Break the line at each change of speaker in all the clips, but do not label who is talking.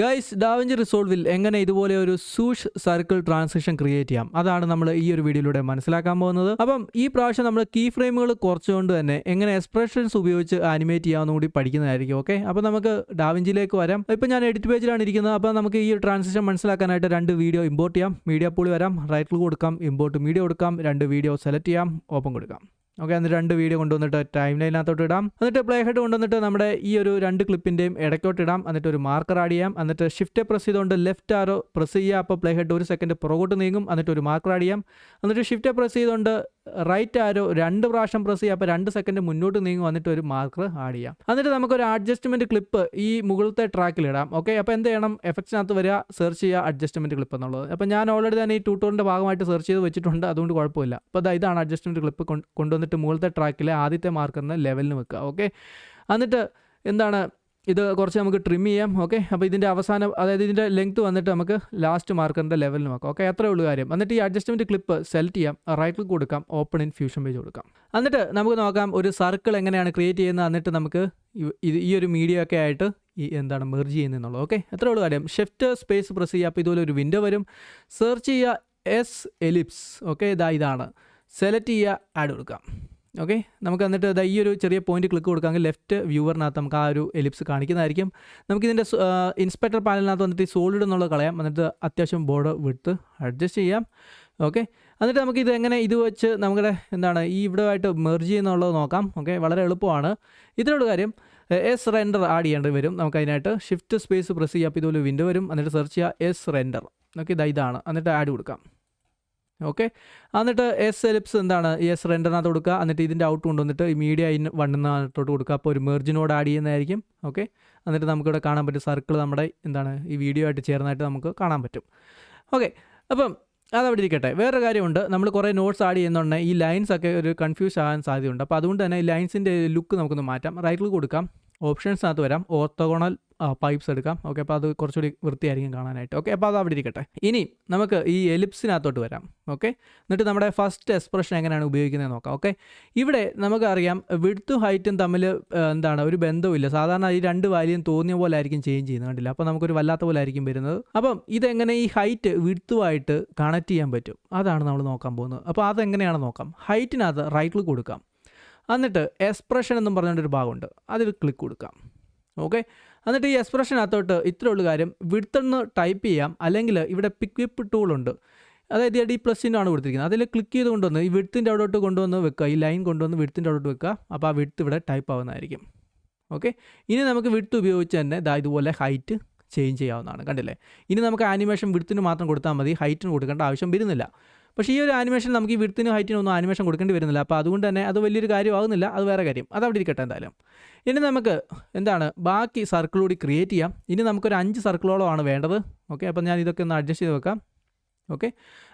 Guys da Vinci റിസോൾവിൽ എങ്ങനെ ഇതുപോലെ ഒരു സൂഷ് സർക്കിൾ ട്രാൻസിഷൻ ക്രിയേറ്റ് ചെയ്യാം? അതാണ് നമ്മൾ ഈ ഒരു വീഡിയോയിലൂടെ മനസ്സിലാക്കാൻ പോകുന്നത്. അപ്പം ഈ പ്രാവശ്യം നമ്മൾ കീ ഫ്രെയിമുകൾ കുറച്ചുകൊണ്ട് തന്നെ എങ്ങനെ എക്സ്പ്രഷൻസ് ഉപയോഗിച്ച് ആനിമേറ്റ് ചെയ്യാമെന്ന് കൂടി പഠിക്കുന്നതായിരിക്കും ഓക്കെ അപ്പോൾ നമുക്ക് ഡാവിഞ്ചിയിലേക്ക് വരാം. ഇപ്പം ഞാൻ എഡിറ്റ് പേജിലാണ് ഇരിക്കുന്നത്. അപ്പോൾ നമുക്ക് ഈ ട്രാൻസിഷൻ മനസ്സിലാക്കാനായിട്ട് രണ്ട് വീഡിയോ ഇമ്പോർട്ട് ചെയ്യാം. മീഡിയ പൂളി വരാം. റൈറ്റിൽ കൊടുക്കാം. ഇമ്പോർട്ട് മീഡിയ കൊടുക്കാം. രണ്ട് വീഡിയോ സെലക്ട് ചെയ്യാം. ഓപ്പൺ കൊടുക്കാം. ഓക്കെ എന്നിട്ട് രണ്ട് വീഡിയോ കൊണ്ടുവന്നിട്ട് ടൈം ലൈനകത്തോട്ട് ഇടാം. എന്നിട്ട് പ്ലേ ഹെഡ് കൊണ്ടുവന്നിട്ട് നമ്മുടെ ഈ ഒരു രണ്ട് ക്ലിപ്പിന്റെയും ഇടയ്ക്കോട്ട് ഇടാം. എന്നിട്ട് ഒരു മാർക്കർ ആഡ് ചെയ്യാം. എന്നിട്ട് ഷിഫ്റ്റ് പ്രസ് ചെയ്തുകൊണ്ട് ലെഫ്റ്റ് ആരോ പ്രസ് ചെയ്യുക. അപ്പോൾ പ്ലേ ഹെഡ് ഒരു സെക്കൻഡ് പുറകോട്ട് നീങ്ങും. എന്നിട്ട് ഒരു മാർക്കർ ആഡ് ചെയ്യാം. എന്നിട്ട് ഷിഫ്റ്റ് പ്രസ് ചെയ്തുകൊണ്ട് റൈറ്റ് ആരോ രണ്ട് പ്രാവശ്യം പ്രസ് ചെയ്യുക. അപ്പോൾ രണ്ട് സെക്കൻഡ് മുന്നോട്ട് നീങ്ങും. എന്നിട്ട് ഒരു മാർക്കർ ആഡ് ചെയ്യാം. എന്നിട്ട് നമുക്കൊരു അഡ്ജസ്റ്റ്മെന്റ് ക്ലിപ്പ് ഈ മുകളിലത്തെ ട്രാക്കിൽ ഇടാം. ഓക്കെ അപ്പോൾ എന്ത് ചെയ്യണം? എഫക്ട്സിനകത്ത് വരിക സെർച്ച് ചെയ്യുക അഡ്ജസ്റ്റ്മെന്റ് ക്ലിപ്പ് എന്നുള്ളത്. അപ്പോൾ ഞാൻ ഓൾറെഡി തന്നെ ഈ ട്യൂട്ടോറിന്റെ ഭാഗമായിട്ട് സെർച്ച് ചെയ്ത് വെച്ചിട്ടുണ്ട്. അതുകൊണ്ട് കുഴപ്പമില്ല. അപ്പോൾ ഇതാണ് അഡ്ജസ്റ്റ്മെന്റ് ക്ലിപ്പ് കൊണ്ടുവന്നിട്ട് മുകളിലത്തെ ട്രാക്കിലെ ആദ്യത്തെ മാർക്കറിന് ലെവലിന് വെക്കുക ഓക്കെ എന്നിട്ട് എന്താണ്? ഇത് കുറച്ച് നമുക്ക് ട്രിം ചെയ്യാം ഓക്കെ അപ്പോൾ ഇതിന്റെ അവസാനം അതായത് ഇതിന്റെ ലെങ്ത് വന്നിട്ട് നമുക്ക് ലാസ്റ്റ് മാർക്കറിന്റെ ലെവലിന് വെക്കാം ഓക്കെ അത്രേ ഉള്ളൂ കാര്യം. എന്നിട്ട് ഈ അഡ്ജസ്റ്റ്മെന്റ് ക്ലിപ്പ് സെലക്ട് ചെയ്യാം റൈറ്റ് ക്ലിക്ക് കൊടുക്കാം ഓപ്പൺ ഇൻ ഫ്യൂഷൻ പേജ് കൊടുക്കാം. എന്നിട്ട് നമുക്ക് നോക്കാം ഒരു സർക്കിൾ എങ്ങനെയാണ് ക്രിയേറ്റ് ചെയ്യുന്നത് എന്നിട്ട് നമുക്ക് ഇത് ഈ ഒരു മീഡിയ ഒക്കെ ആയിട്ട് ഈ എന്താണ് മെർജ് ചെയ്യുന്നതെന്നുള്ളത് ഓക്കെ എത്ര ഉള്ളൂ കാര്യം. ഷിഫ്റ്റ് സ്പേസ് പ്രസ് ചെയ്യുക അപ്പോൾ ഇതുപോലെ ഒരു വിൻഡോ വരും. സെർച്ച് ചെയ്യുക എസ് എലിപ്സ് ഓക്കെ ഇതാ ഇതാണ്. സെലക്ട് ചെയ്യുക ആഡ് കൊടുക്കാം ഓക്കെ നമുക്ക് എന്നിട്ട് അത് ഈ ഒരു ചെറിയ പോയിന്റ് ക്ലിക്ക് കൊടുക്കാമെങ്കിൽ ലെഫ്റ്റ് വ്യൂവറിനകത്ത് നമുക്ക് ആ ഒരു എലിപ്സ് കാണിക്കുന്നതായിരിക്കും. നമുക്കിതിന്റെ ഇൻസ്പെക്ടർ പാനലിനകത്ത് വന്നിട്ട് ഈ സോളിഡ് എന്നുള്ളത് കളയാം. എന്നിട്ട് അത്യാവശ്യം ബോർഡ് വിട്ട് അഡ്ജസ്റ്റ് ചെയ്യാം. ഓക്കെ എന്നിട്ട് നമുക്ക് ഇത് എങ്ങനെ ഇത് വെച്ച് നമ്മുടെ എന്താണ് ഈ ഇവിടെ ആയിട്ട് മെർജ് ചെയ്യുന്നുള്ളത് നോക്കാം. ഓക്കെ വളരെ എളുപ്പമാണ്. ഇതിനോട് കാര്യം എസ് റെൻഡർ ആഡ് ചെയ്യേണ്ടി വരും. നമുക്ക് അതിനായിട്ട് ഷിഫ്റ്റ് സ്പേസ് പ്രസ് ചെയ്യുക. അപ്പോൾ ഇതുപോലെ വിൻഡോ വരും. എന്നിട്ട് സെർച്ച് ചെയ്യുക എസ് റെൻഡർ ഓക്കെ ഇതാ ഇതാണ്. എന്നിട്ട് ആഡ് കൊടുക്കാം. ഓക്കെ? എന്നിട്ട് എസ് എലിപ്സ് എന്താണ്? എസ് റെൻഡറിനകത്ത് കൊടുക്കുക. എന്നിട്ട് ഇതിന്റെ ഔട്ട് കൊണ്ടുവന്നിട്ട് ഈ മീഡിയ ഇൻ വണ്ണിനകത്തോട്ട് കൊടുക്കുക. അപ്പോൾ ഒരു മെർജിനോട് ആഡ് ചെയ്യുന്നതായിരിക്കും. ഓക്കെ? എന്നിട്ട് നമുക്കിവിടെ കാണാൻ പറ്റും സർക്കിൾ നമ്മുടെ എന്താണ്? ഈ വീഡിയോ ആയിട്ട് ചേർന്നായിട്ട് നമുക്ക് കാണാൻ പറ്റും. ഓക്കെ? അപ്പം അതവിടെ ഇരിക്കട്ടെ. വേറൊരു കാര്യമുണ്ട്. നമ്മൾ കുറേ നോട്ട്സ് ആഡ് ചെയ്യുന്നുണ്ടെങ്കിൽ ഈ ലൈൻസ് ഒക്കെ ഒരു കൺഫ്യൂസ് ആകാൻ സാധ്യതയുണ്ട്. അപ്പോൾ അതുകൊണ്ട് തന്നെ ഈ ലൈൻസിന്റെ ലുക്ക് നമുക്കൊന്ന് മാറ്റാം. റൈറ്റിൽ കൊടുക്കാം. ഓപ്ഷൻസിനകത്ത് വരാം. ഓർത്തോഗോണൽ പൈപ്സ് എടുക്കാം. ഓക്കെ അപ്പോൾ അത് കുറച്ചുകൂടി വൃത്തിയായിരിക്കും കാണാനായിട്ട്. ഓക്കെ അപ്പോൾ അത് അവിടെ ഇരിക്കട്ടെ ഇനി നമുക്ക് ഈ എലിപ്സിനകത്തോട്ട് വരാം. ഓക്കെ എന്നിട്ട് നമ്മുടെ ഫസ്റ്റ് എക്സ്പ്രഷൻ എങ്ങനെയാണ് ഉപയോഗിക്കുന്നത് നോക്കാം. ഓക്കെ ഇവിടെ നമുക്കറിയാം വിടുത്തും ഹൈറ്റും തമ്മിൽ എന്താണ് ഒരു ബന്ധവുമില്ല. സാധാരണ ഈ രണ്ട് വാല്യം തോന്നിയ പോലെ ആയിരിക്കും ചേഞ്ച് ചെയ്യുന്നത്. കണ്ടില്ല? അപ്പോൾ നമുക്കൊരു വല്ലാത്ത പോലെ ആയിരിക്കും വരുന്നത്. അപ്പം ഇതെങ്ങനെ ഈ ഹൈറ്റ് വിടുത്തുമായിട്ട് കണക്ട് ചെയ്യാൻ പറ്റും? അതാണ് നമ്മൾ നോക്കാൻ പോകുന്നത്. അപ്പോൾ അതെങ്ങനെയാണ് നോക്കാം? ഹൈറ്റിനകത്ത് റൈറ്റിൽ കൊടുക്കാം. എന്നിട്ട് എക്സ്പ്രഷൻ എന്നും പറഞ്ഞുകൊണ്ടൊരു ഭാഗമുണ്ട്. അതിൽ ക്ലിക്ക് കൊടുക്കാം. ഓക്കെ എന്നിട്ട് ഈ എക്സ്പ്രഷനകത്തോട്ട് ഇത്രേ ഉള്ളൂ കാര്യം. വിടുത്തെന്ന് ടൈപ്പ് ചെയ്യാം. അല്ലെങ്കിൽ ഇവിടെ പിക്ക് വിപ്പ് ടൂളുണ്ട് അതായത് ഡി പ്ലസിനാണ് കൊടുത്തിരിക്കുന്നത്. അതിൽ ക്ലിക്ക് ചെയ്ത് കൊണ്ടുവന്ന് ഈ വിടുത്തിന്റെ അവിടോട്ട് കൊണ്ടുവന്ന് വെക്കുക. ഈ ലൈൻ കൊണ്ടുവന്ന് വിടുത്തിന്റെ അവിടോട്ട് വെക്കുക. അപ്പോൾ ആ വിടുത്ത് ഇവിടെ ടൈപ്പ് ആവുന്നതായിരിക്കും. ഓക്കെ ഇനി നമുക്ക് വിടുത്ത് ഉപയോഗിച്ച് തന്നെ ദാ ഇതുപോലെ ഹൈറ്റ് ചേഞ്ച് ചെയ്യാവുന്നതാണ്. കണ്ടില്ലേ? ഇനി നമുക്ക് ആനിമേഷൻ വിടുത്തിന് മാത്രം കൊടുത്താൽ മതി. ഹൈറ്റിന് കൊടുക്കേണ്ട ആവശ്യം വരുന്നില്ല. പക്ഷേ ഈ ഒരു ആനിമേഷൻ നമുക്ക് ഈ വിടുത്തിനും ഹൈറ്റിനും ഒന്നും ആനിമേഷൻ കൊടുക്കേണ്ടി വരുന്നില്ല. അപ്പോൾ അതുകൊണ്ട് തന്നെ അത് വലിയൊരു കാര്യമാകുന്നില്ല. അത് വേറെ കാര്യം. അത് അവിടെ ഇരിക്കട്ടെ എന്തായാലും. ഇനി നമുക്ക് എന്താണ്? ബാക്കി സർക്കിൾ കൂടി ക്രിയേറ്റ് ചെയ്യാം. ഇനി നമുക്കൊരു അഞ്ച് സർക്കിളോളമാണ് വേണ്ടത്. ഓക്കെ അപ്പോൾ ഞാൻ ഇതൊക്കെ ഒന്ന് അഡ്ജസ്റ്റ് ചെയ്ത് വെക്കാം. ഓക്കെ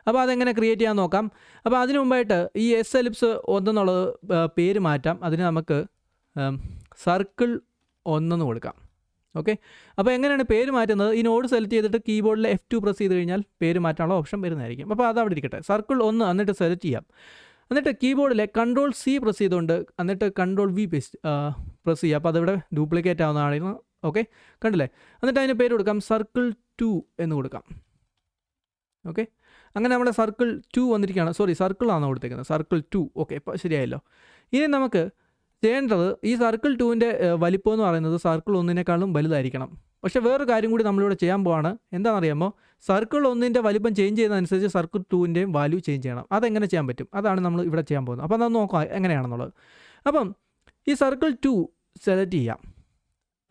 അപ്പോൾ അതെങ്ങനെ ക്രിയേറ്റ് ചെയ്യാൻ നോക്കാം? അപ്പോൾ അതിനു മുമ്പായിട്ട് ഈ എസ് എലിപ്സ് ഒന്നെന്നുള്ളത് പേര് മാറ്റാം. അതിന് നമുക്ക് സർക്കിൾ ഒന്നെന്ന് കൊടുക്കാം. ഓക്കെ അപ്പോൾ എങ്ങനെയാണ് പേര് മാറ്റുന്നത്? ഈ നോഡ് സെലക്ട് ചെയ്തിട്ട് കീബോർഡിൽ എഫ് ടു പ്രസ് ചെയ്ത് കഴിഞ്ഞാൽ പേര് മാറ്റാനുള്ള ഓപ്ഷൻ വരുന്നതായിരിക്കും. അപ്പോൾ അത് അവിടെ ഇരിക്കട്ടെ. സർക്കിൾ ഒന്ന് എന്നിട്ട് സെലക്ട് ചെയ്യാം. എന്നിട്ട് കീബോർഡിലെ കൺട്രോൾ സി പ്രസ് ചെയ്തുകൊണ്ട് എന്നിട്ട് കൺട്രോൾ വി പേസ്റ്റ് പ്രസ് ചെയ്യുക അപ്പോൾ അതിവിടെ ഡ്യൂപ്ലിക്കേറ്റ് ആവുന്നതാണ് ഓക്കെ കണ്ടില്ലേ? എന്നിട്ട് അതിന് പേര് കൊടുക്കാം സർക്കിൾ ടു എന്ന് കൊടുക്കാം. ഓക്കെ അങ്ങനെ നമ്മുടെ സർക്കിൾ ടു വന്നിരിക്കുകയാണ്. സോറി സർക്കിൾ സർക്കിളാണ് കൊടുത്തേക്കുന്നത്? സർക്കിൾ ടു ഓക്കെ ഇപ്പോൾ ശരിയായല്ലോ. ഇനി നമുക്ക് ചെയ്യേണ്ടത് ഈ സർക്കിൾ ടുവിന്റെ വലിപ്പം എന്ന് പറയുന്നത് സർക്കിൾ ഒന്നിനേക്കാളും വലുതായിരിക്കണം. പക്ഷെ വേറൊരു കാര്യം കൂടി നമ്മളിവിടെ ചെയ്യാൻ പോവാണ്. എന്താണെന്നറിയാമോ? സർക്കിൾ ഒന്നിന്റെ വലിപ്പം ചേഞ്ച് ചെയ്യുന്നതനുസരിച്ച് സർക്കിൾ ടുവിന്റെയും വാല്യൂ ചേഞ്ച് ചെയ്യണം. അതെങ്ങനെ ചെയ്യാൻ പറ്റും? അതാണ് നമ്മൾ ഇവിടെ ചെയ്യാൻ പോകുന്നത്. അപ്പോൾ അതൊന്ന് നോക്കാം എങ്ങനെയാണെന്നുള്ളത്. അപ്പം ഈ സർക്കിൾ ടു സെലക്ട് ചെയ്യാം.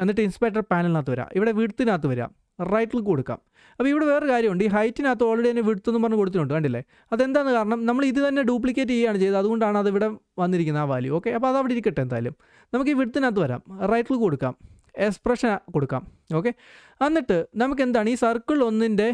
എന്നിട്ട് ഇൻസ്പെക്ടർ പാനലിനകത്ത് വരാം. ഇവിടെ വീട്ടിനകത്ത് വരാം. റൈറ്റിൽ കൊടുക്കാം. അപ്പോൾ ഇവിടെ വേറെ കാര്യമുണ്ട്. ഈ ഹൈറ്റിനകത്ത് ഓൾറെഡി തന്നെ വിടുത്ത് എന്ന് പറഞ്ഞ് കൊടുത്തിട്ടുണ്ട്. കണ്ടില്ലേ? അതെന്താണ് കാരണം? നമ്മൾ ഇത് തന്നെ ഡ്യൂപ്ലിക്കേറ്റ് ചെയ്യുകയാണ് ചെയ്തത്. അതുകൊണ്ടാണ് അത് ഇവിടെ വന്നിരിക്കുന്നത് ആ വാല്യൂ ഓക്കെ അപ്പോൾ അത് അവിടെ ഇരിക്കട്ടെ എന്തായാലും. നമുക്ക് ഈ വിടുത്തിനകത്ത് വരാം. റൈറ്റിൽ കൊടുക്കാം. എക്സ്പ്രഷൻ കൊടുക്കാം. ഓക്കെ എന്നിട്ട് നമുക്ക് എന്താണ്? ഈ സർക്കിൾ ഒന്നിന്റെ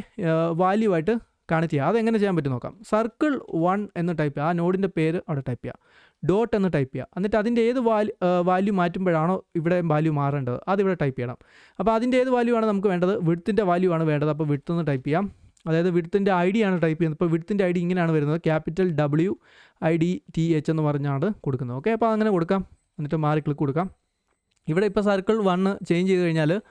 വാല്യൂ ആയിട്ട് കണക്ട് ചെയ്യുക അതെങ്ങനെ ചെയ്യാൻ പറ്റും നോക്കാം. സർക്കിൾ വൺ എന്ന് ടൈപ്പ് ചെയ്യുക ആ നോഡിന്റെ പേര് അവിടെ ടൈപ്പ് ചെയ്യുക ഡോട്ട് എന്ന് ടൈപ്പ് ചെയ്യുക എന്നിട്ട് അതിന്റെ ഏത് വാല്യൂ വാല്യൂ മാറ്റുമ്പോഴാണോ ഇവിടെ വാല്യൂ മാറേണ്ടത്? അതിവിടെ ടൈപ്പ് ചെയ്യണം. അപ്പോൾ അതിന്റെ ഏത് വാല്യൂ ആണ് നമുക്ക് വേണ്ടത്? വിടുത്തിന്റെ വാല്യൂ ആണ് വേണ്ടത്. അപ്പോൾ വിടുത്ത് എന്ന് ടൈപ്പ് ചെയ്യാം. അതായത് വിടുത്തിന്റെ ഐ ഡി ആണ് ടൈപ്പ് ചെയ്യുന്നത്. ഇപ്പോൾ വിടുത്തിന്റെ ഐ ഡി ഇങ്ങനെയാണ് വരുന്നത്. Capital W I D T H എന്ന് പറഞ്ഞാണ് കൊടുക്കുന്നത്. ഓക്കെ അപ്പോൾ അങ്ങനെ കൊടുക്കാം. എന്നിട്ട് മാറി ക്ലിക്ക് കൊടുക്കാം. ഇവിടെ ഇപ്പോൾ സർക്കിൾ വണ്ണ് ചേഞ്ച് ചെയ്ത് കഴിഞ്ഞാൽ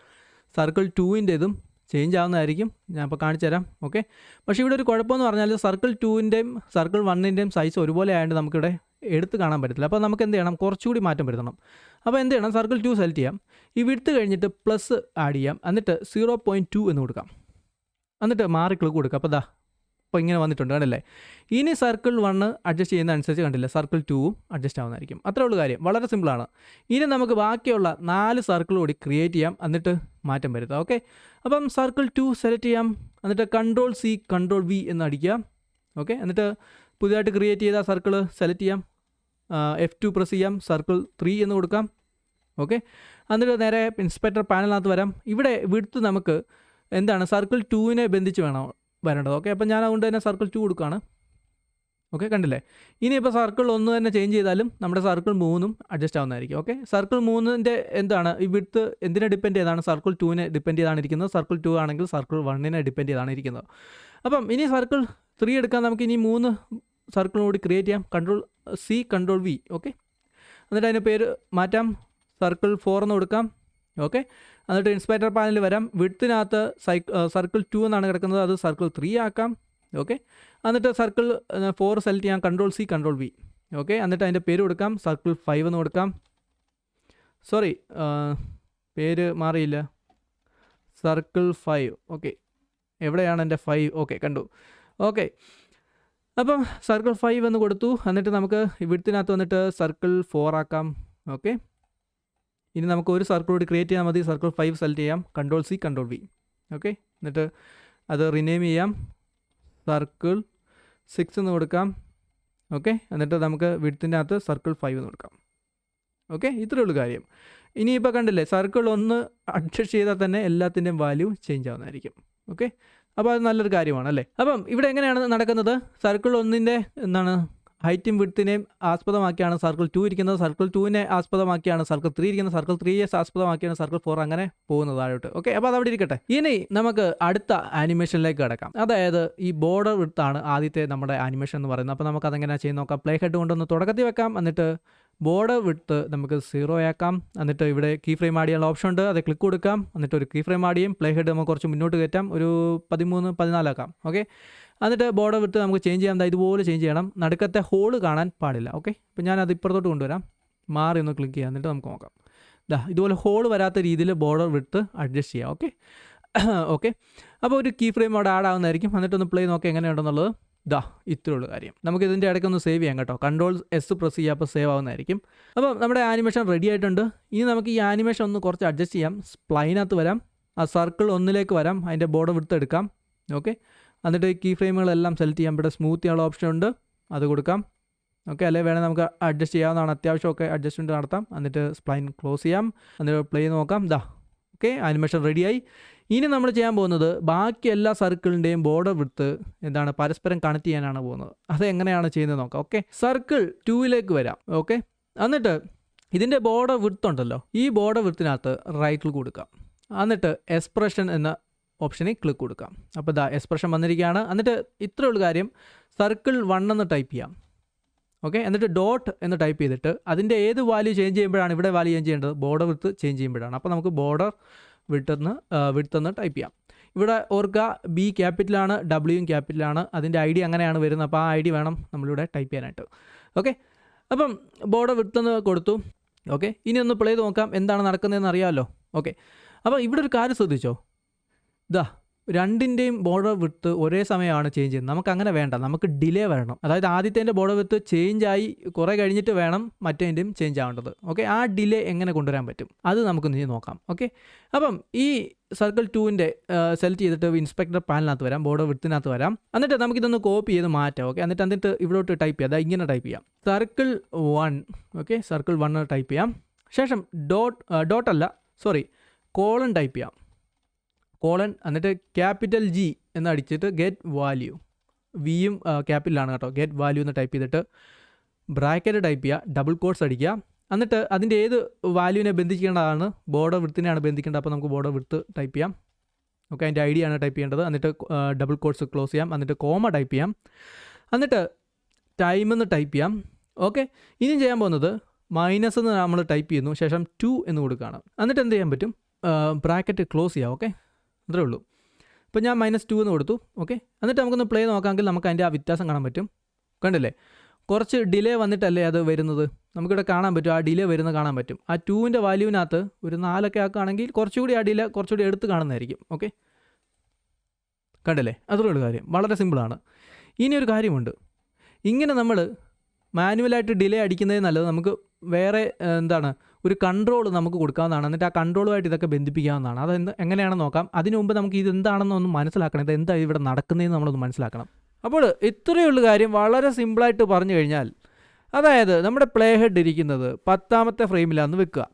സർക്കിൾ ടുവിന്റേതും ചേഞ്ച് ആവുന്നതായിരിക്കും ഞാൻ ഇപ്പോൾ കാണിച്ചു തരാം ഓക്കെ? പക്ഷേ ഇവിടെ ഒരു കുഴപ്പമെന്ന് പറഞ്ഞാൽ സർക്കിൾ ടൂവിന്റെയും സർക്കിൾ വണ്ണിന്റെയും സൈസ് ഒരുപോലെ ആയതുകൊണ്ട് നമുക്കിവിടെ എടുത്ത് കാണാൻ പറ്റത്തില്ല. അപ്പോൾ നമുക്ക് എന്ത് ചെയ്യണം? കുറച്ചുകൂടി മാറ്റം വരുത്തണം. അപ്പോൾ എന്ത് ചെയ്യണം? സർക്കിൾ ടു സെലക്ട് ചെയ്യാം. ഈ വിടുത്ത് കഴിഞ്ഞിട്ട് പ്ലസ് ആഡ് ചെയ്യാം. എന്നിട്ട് സീറോ പോയിന്റ് ടു എന്ന് കൊടുക്കാം. എന്നിട്ട് മാറി ക്ലിക്ക് കൊടുക്കുക അപ്പോൾ ദാ അപ്പോൾ ഇങ്ങനെ വന്നിട്ടുണ്ട്. കണ്ടല്ലേ? ഇനി സർക്കിൾ വണ്ണ് അഡ്ജസ്റ്റ് ചെയ്യുന്ന അനുസരിച്ച് കണ്ടില്ല? സർക്കിൾ ടൂവും അഡ്ജസ്റ്റ് ആവുന്നതായിരിക്കും. അത്രേ ഉള്ളൂ കാര്യം. വളരെ സിമ്പിളാണ്. ഇനി നമുക്ക് ബാക്കിയുള്ള നാല് സർക്കിൾ കൂടി ക്രിയേറ്റ് ചെയ്യാം. എന്നിട്ട് മാറ്റം വരുത്താം. ഓക്കെ? അപ്പം സർക്കിൾ ടു സെലക്ട് ചെയ്യാം. എന്നിട്ട് കൺട്രോൾ സി കൺട്രോൾ വി എന്ന് അടിക്കുക. ഓക്കെ എന്നിട്ട് പുതിയതായിട്ട് ക്രിയേറ്റ് ചെയ്ത സർക്കിൾ സെലക്ട് ചെയ്യാം. എഫ് ടു പ്രസ് ചെയ്യാം. സർക്കിൾ ത്രീ എന്ന് കൊടുക്കാം. ഓക്കെ എന്നിട്ട് നേരെ ഇൻസ്പെക്ടർ പാനലിനകത്ത് വരാം. ഇവിടെ വിടുത്ത് നമുക്ക് എന്താണ്? സർക്കിൾ ടുവിനെ ബന്ധിച്ച് വേണം വരേണ്ടത്. ഓക്കെ അപ്പം ഞാൻ അതുകൊണ്ട് തന്നെ സർക്കിൾ ടു കൊടുക്കുകയാണ്. ഓക്കെ കണ്ടില്ലേ? ഇനിയിപ്പോൾ സർക്കിൾ ഒന്ന് തന്നെ ചേഞ്ച് ചെയ്താലും നമ്മുടെ സർക്കിൾ മൂന്നും അഡ്ജസ്റ്റ് ആവുന്നതായിരിക്കും. ഓക്കെ സർക്കിൾ മൂന്നിന്റെ എന്താണ്? ഈ വിടുത്ത് എന്തിനെ ഡിപ്പെൻഡ് ചെയ്താണ്? സർക്കിൾ ടൂവിനെ ഡിപ്പെൻഡ് ചെയ്താണ് ഇരിക്കുന്നത് സർക്കിൾ ടു ആണെങ്കിൽ സർക്കിൾ വണ്ണിനെ ഡിപ്പെൻഡ് ചെയ്താണ് ഇരിക്കുന്നത് അപ്പം ഇനി സർക്കിൾ ത്രീ എടുക്കാൻ നമുക്ക് ഇനി മൂന്ന് സർക്കിളും കൂടി ക്രിയേറ്റ് ചെയ്യാം. Control C control V okay എന്നിട്ട് അതിന്റെ പേര് മാറ്റാം. സർക്കിൾ ഫോർ എന്ന് കൊടുക്കാം. ഓക്കെ എന്നിട്ട് ഇൻസ്പെക്ടർ പാനലിൽ വരാം. വിഡ്ത്തിനകത്ത് സൈ സർക്കിൾ ടു എന്നാണ് കിടക്കുന്നത്. അത് സർക്കിൾ ത്രീ ആക്കാം. ഓക്കെ? എന്നിട്ട് സർക്കിൾ ഫോർ സെലക്ട് ചെയ്യാം. Control C control V okay? എന്നിട്ട് അതിന്റെ പേര് കൊടുക്കാം. സർക്കിൾ ഫൈവ് എന്ന് കൊടുക്കാം. സോറി പേര് മാറിയില്ല. Circle five okay. എവിടെയാണ് എന്റെ ഫൈവ് ഓക്കെ കണ്ടു. ഓക്കെ. അപ്പം സർക്കിൾ ഫൈവ് എന്ന് കൊടുത്തു. എന്നിട്ട് നമുക്ക് ഇവിടത്തിനകത്ത് വന്നിട്ട് സർക്കിൾ ഫോർ ആക്കാം. ഓക്കെ? ഇനി നമുക്ക് ഒരു സർക്കിൾ കൂടി ക്രിയേറ്റ് ചെയ്യാൻ മതി. സർക്കിൾ ഫൈവ് സെലക്ട് ചെയ്യാം. Control C control V okay? എന്നിട്ട് അത് റിനെയിം ചെയ്യാം. സർക്കിൾ സിക്സ് എന്ന് കൊടുക്കാം. ഓക്കെ എന്നിട്ട് നമുക്ക് വിഡ്ത്തിന്റെ അകത്ത് സർക്കിൾ ഫൈവ് എന്ന് കൊടുക്കാം. ഓക്കെ ഇത്രയേ ഉള്ളൂ കാര്യം. ഇനിയിപ്പോൾ കണ്ടില്ലേ സർക്കിൾ ഒന്ന് അഡ്ജസ്റ്റ് ചെയ്താൽ തന്നെ എല്ലാത്തിന്റെയും വാല്യൂ ചേഞ്ച് ആവുന്നതായിരിക്കും. ഓക്കെ അപ്പോൾ അത് നല്ലൊരു കാര്യമാണ് അല്ലേ? അപ്പം ഇവിടെ എങ്ങനെയാണ് നടക്കുന്നത്? സർക്കിൾ ഒന്നിന്റെ എന്താണ് ഹൈറ്റും വിഡ്ത്തിനെയും ആസ്പദമാക്കിയാണ് സർക്കിൾ ടു ഇരിക്കുന്നത്. സർക്കിൾ ടുവിനെ ആസ്പദമാക്കിയാണ് സർക്കിൾ ത്രീ ഇരിക്കുന്നത്. സർക്കിൾ ത്രീയെ ആസ്പദമാക്കിയാണ് സർക്കിൾ ഫോർ അങ്ങനെ പോകുന്നത് താഴോട്ട്. ഓക്കെ അപ്പോൾ അത് അവിടെ ഇരിക്കട്ടെ. ഇനി നമുക്ക് അടുത്ത ആനിമേഷനിലേക്ക് കിടക്കാം. അതായത് ഈ ബോർഡർ വിഡ്ത്താണ് ആദ്യത്തെ നമ്മുടെ ആനിമേഷൻ എന്ന് പറയുന്നത്. അപ്പോൾ നമുക്ക് അതെങ്ങനെയാണ് ചെയ്ത് നോക്കാം. പ്ലേ ഹെഡ് കൊണ്ടൊന്ന് തുടക്കത്തിൽ വെക്കാം. എന്നിട്ട് ബോർഡർ വിട്ട് നമുക്ക് സീറോ ആക്കാം. എന്നിട്ട് ഇവിടെ കീ ഫ്രെയിം ആഡ് ചെയ്യാനുള്ള ഓപ്ഷൻ ഉണ്ട്. അത് ക്ലിക്ക് കൊടുക്കാം. എന്നിട്ട് ഒരു കീ ഫ്രെയിം ആഡ് ചെയ്യും പ്ലേ ഹെഡ് നമുക്ക് കുറച്ച് മുന്നോട്ട് കയറ്റാം. ഒരു പതിമൂന്ന് പതിനാലാക്കാം ഓക്കെ എന്നിട്ട് ബോർഡ് വിട്ട് നമുക്ക് ചേഞ്ച് ചെയ്യാം. ഇതുപോലെ ചേഞ്ച് ചെയ്യണം. നടുക്കത്തെ ഹോൾ കാണാൻ പാടില്ല. ഓക്കെ ഞാൻ അത് ഇപ്പുറത്തോട്ട് കൊണ്ടുവരാം. മാറി ഒന്ന് ക്ലിക്ക് ചെയ്യാം. എന്നിട്ട് നമുക്ക് നോക്കാം. ദാ ഇതുപോലെ ഹോൾ വരാത്ത രീതിയിൽ ബോർഡർ വിട്ട് അഡ്ജസ്റ്റ് ചെയ്യാം. ഓക്കെ ഓക്കെ അപ്പോൾ ഒരു കീ ഫ്രെയിം അവിടെ ആഡ് ആവുന്നതായിരിക്കും. എന്നിട്ടൊന്ന് പ്ലേ നോക്കാം എങ്ങനെയുണ്ടെന്നുള്ളത്. ദാ ഇത്രേ ഉള്ളൂ കാര്യം. നമുക്ക് ഇതിന്റെ ഇടയ്ക്ക് ഒന്ന് സേവ് ചെയ്യാം കേട്ടോ. കൺട്രോൾ എസ് പ്രസ് ചെയ്യുക അപ്പോൾ സേവ് ആവുന്നതായിരിക്കും. അപ്പോൾ നമ്മുടെ ആനിമേഷൻ റെഡി ആയിട്ടുണ്ട്. ഇനി നമുക്ക് ഈ ആനിമേഷൻ ഒന്ന് കുറച്ച് അഡ്ജസ്റ്റ് ചെയ്യാം. സ്പ്ലൈനകത്ത് വരാം. ആ സർക്കിൾ ഒന്നിലേക്ക് വരാം. അതിന്റെ ബോർഡർ വിടുത്ത് എടുക്കാം. ഓക്കെ എന്നിട്ട് കീ ഫ്രെയിമുകളെല്ലാം സെലക്ട് ചെയ്യാം. ഇവിടെ സ്മൂത്ത് ചെയ്യാനുള്ള ഓപ്ഷൻ ഉണ്ട്. അത് കൊടുക്കാം. ഓക്കെ അല്ലെ വേണേൽ നമുക്ക് അഡ്ജസ്റ്റ് ചെയ്യാവുന്നതാണ്. അത്യാവശ്യമൊക്കെ അഡ്ജസ്റ്റ്മെന്റ് നടത്താം. എന്നിട്ട് സ്പ്ലൈൻ ക്ലോസ് ചെയ്യാം. എന്നിട്ട് പ്ലേ നോക്കാം. ദാ. ഓക്കെ ആനിമേഷൻ റെഡിയായി ഇനി നമ്മൾ ചെയ്യാൻ പോകുന്നത് ബാക്കി എല്ലാ സർക്കിളിന്റെയും ബോർഡർ വിടുത്ത് എന്താണ് പരസ്പരം കണക്ട് ചെയ്യാനാണ് പോകുന്നത്. അത് എങ്ങനെയാണ് ചെയ്യുന്നത് നോക്കാം ഓക്കെ സർക്കിൾ ടൂവിലേക്ക് വരാം ഓക്കെ എന്നിട്ട് ഇതിന്റെ ബോർഡർ വിടുത്തുണ്ടല്ലോ ഈ ബോർഡർ വിടുത്തിനകത്ത് റൈറ്റിൽ കൊടുക്കാം. എന്നിട്ട് എക്സ്പ്രഷൻ എന്ന ഓപ്ഷനിൽ ക്ലിക്ക് കൊടുക്കാം. അപ്പോൾ ഇതാ എക്സ്പ്രഷൻ വന്നിരിക്കുകയാണ്. എന്നിട്ട് ഇത്രയുള്ള കാര്യം സർക്കിൾ വൺ എന്ന് ടൈപ്പ് ചെയ്യാം ഓക്കെ എന്നിട്ട് ഡോട്ട് എന്ന് ടൈപ്പ് ചെയ്തിട്ട് അതിന്റെ ഏത് വാല്യൂ ചേഞ്ച് ചെയ്യുമ്പോഴാണ് ഇവിടെ വാല്യൂ ചേഞ്ച് ചെയ്യേണ്ടത്? ബോർഡർ വിത്ത് ചേഞ്ച് ചെയ്യുമ്പോഴാണ്. അപ്പോൾ നമുക്ക് ബോർഡർ വിട്ടെന്ന് വിട്ടെന്ന് ടൈപ്പ് ചെയ്യാം. ഇവിടെ ഓർക്കുക ബി ക്യാപിറ്റലാണ് ഡബ്ല്യുയും ക്യാപിറ്റലാണ് അതിന്റെ ഐ ഡി അങ്ങനെയാണ് വരുന്നത്. അപ്പോൾ ആ ഐ ഡി വേണം നമ്മളിവിടെ ടൈപ്പ് ചെയ്യാനായിട്ട്. ഓക്കെ അപ്പം ബോർഡ് വിട്ടെന്ന് കൊടുത്തു. ഓക്കെ ഇനി ഒന്ന് പ്ലേ നോക്കാം. എന്താണ് നടക്കുന്നതെന്ന് അറിയാമല്ലോ. ഓക്കെ അപ്പോൾ ഇവിടെ ഒരു കാര്യം ശ്രദ്ധിച്ചോ? ഇതാ രണ്ടിന്റെയും ബോർഡർ വിട്ട് ഒരേ സമയമാണ് ചേഞ്ച് ചെയ്യുന്നത്. നമുക്ക് അങ്ങനെ വേണ്ട. നമുക്ക് ഡിലേ വരണം. അതായത് ആദ്യത്തെ ബോർഡർ വിത്ത് ചേഞ്ച് ആയി കുറേ കഴിഞ്ഞിട്ട് വേണം മറ്റേതിന്റെയും ചേഞ്ച് ആവേണ്ടത്. ഓക്കെ ആ ഡിലേ എങ്ങനെ കൊണ്ടുവരാൻ പറ്റും? അത് നമുക്ക് നോക്കാം. ഓക്കെ അപ്പം ഈ സർക്കിൾ ടുവിന്റെ സെലക്ട് ചെയ്തിട്ട് ഇൻസ്പെക്ടർ പാനിനകത്ത് വരാം. ബോർഡർ വിത്തിനകത്ത് വരാം. എന്നിട്ട് നമുക്കിതൊന്ന് കോപ്പി ചെയ്ത് മാറ്റാം. ഓക്കെ എന്നിട്ട് എന്നിട്ട് ഇവിടോട്ട് ടൈപ്പ് ചെയ്യാം. അതായത് ഇങ്ങനെ ടൈപ്പ് ചെയ്യാം. Circle one okay circle one type ചെയ്യാം. ശേഷം ഡോട്ട് ഡോട്ടല്ല സോറി കോളൺ ടൈപ്പ് ചെയ്യാം. കോളൻ എന്നിട്ട് ക്യാപിറ്റൽ ജി എന്ന് അടിച്ചിട്ട് ഗെറ്റ് വാല്യൂ വിയും ക്യാപിറ്റലാണ് കേട്ടോ. ഗെറ്റ് വാല്യൂ എന്ന് ടൈപ്പ് ചെയ്തിട്ട് ബ്രാക്കറ്റ് ടൈപ്പ് ചെയ്യുക ഡബിൾ കോഡ്സ് അടിക്കുക. എന്നിട്ട് അതിന്റെ ഏത് വാല്യൂവിനെ ബന്ധിക്കേണ്ടതാണ് ബോർഡർ വൃത്തിനെയാണ് ബന്ധിക്കേണ്ടത്. അപ്പോൾ നമുക്ക് ബോർഡർ വൃത്ത് ടൈപ്പ് ചെയ്യാം. ഓക്കെ അതിന്റെ ഐ ആണ് ടൈപ്പ് ചെയ്യേണ്ടത്. എന്നിട്ട് ഡബിൾ കോഡ്സ് ക്ലോസ് ചെയ്യാം. എന്നിട്ട് കോമ ടൈപ്പ് ചെയ്യാം. എന്നിട്ട് ടൈം എന്ന് ടൈപ്പ് ചെയ്യാം. ഓക്കെ ഇനി ചെയ്യാൻ പോകുന്നത് മൈനസ് എന്ന് നമ്മൾ ടൈപ്പ് ചെയ്യുന്നു. ശേഷം ടു എന്ന് കൊടുക്കുകയാണ്. എന്നിട്ട് എന്ത് ചെയ്യാൻ പറ്റും? ബ്രാക്കറ്റ് ക്ലോസ് ചെയ്യാം. ഓക്കെ അത്രേ ഉള്ളൂ. ഇപ്പോൾ ഞാൻ മൈനസ് ടു എന്ന് കൊടുത്തു ഓക്കെ എന്നിട്ട് നമുക്കൊന്ന് പ്ലേ നോക്കാമെങ്കിൽ നമുക്ക് അതിന്റെ ആ വ്യത്യാസം കാണാൻ പറ്റും. കണ്ടില്ലേ? കുറച്ച് ഡിലേ വന്നിട്ടല്ലേ അത് വരുന്നത്? നമുക്കിവിടെ കാണാൻ പറ്റും ആ ഡിലേ വരുന്നത് കാണാൻ പറ്റും. ആ ടൂവിന്റെ വാല്യൂവിനകത്ത് ഒരു നാലൊക്കെ ആക്കുകയാണെങ്കിൽ കുറച്ചുകൂടി ആ ഡിലേ കുറച്ചുകൂടി എടുത്ത് കാണുന്നതായിരിക്കും ഓക്കെ കണ്ടില്ലേ? അത്രേ ഉള്ളൂ കാര്യം. വളരെ സിമ്പിളാണ് ഇനി ഒരു കാര്യമുണ്ട്. ഇങ്ങനെ നമ്മൾ മാനുവലായിട്ട് ഡിലേ അടിക്കുന്നതിന് നല്ലത് നമുക്ക് വേറെ എന്താണ് ഒരു കൺട്രോൾ നമുക്ക് കൊടുക്കാവുന്നതാണ്. എന്നിട്ട് ആ കൺട്രോളുമായിട്ട് ഇതൊക്കെ ബന്ധിപ്പിക്കാവുന്നതാണ്. അത് എന്ത് എങ്ങനെയാണെന്ന് നോക്കാം. അതിനു മുമ്പ് നമുക്ക് ഇത് എന്താണെന്ന് ഒന്ന് മനസ്സിലാക്കണം. ഇത് എന്താ ഇവിടെ നടക്കുന്നതെന്ന് നമ്മളൊന്ന് മനസ്സിലാക്കണം. അപ്പോൾ ഇത്രയുള്ള കാര്യം. വളരെ സിമ്പിളായിട്ട് പറഞ്ഞു കഴിഞ്ഞാൽ അതായത് നമ്മുടെ പ്ലേ ഹെഡ് ഇരിക്കുന്നത് പത്താമത്തെ ഫ്രെയിമിലാന്ന് വെക്കുക.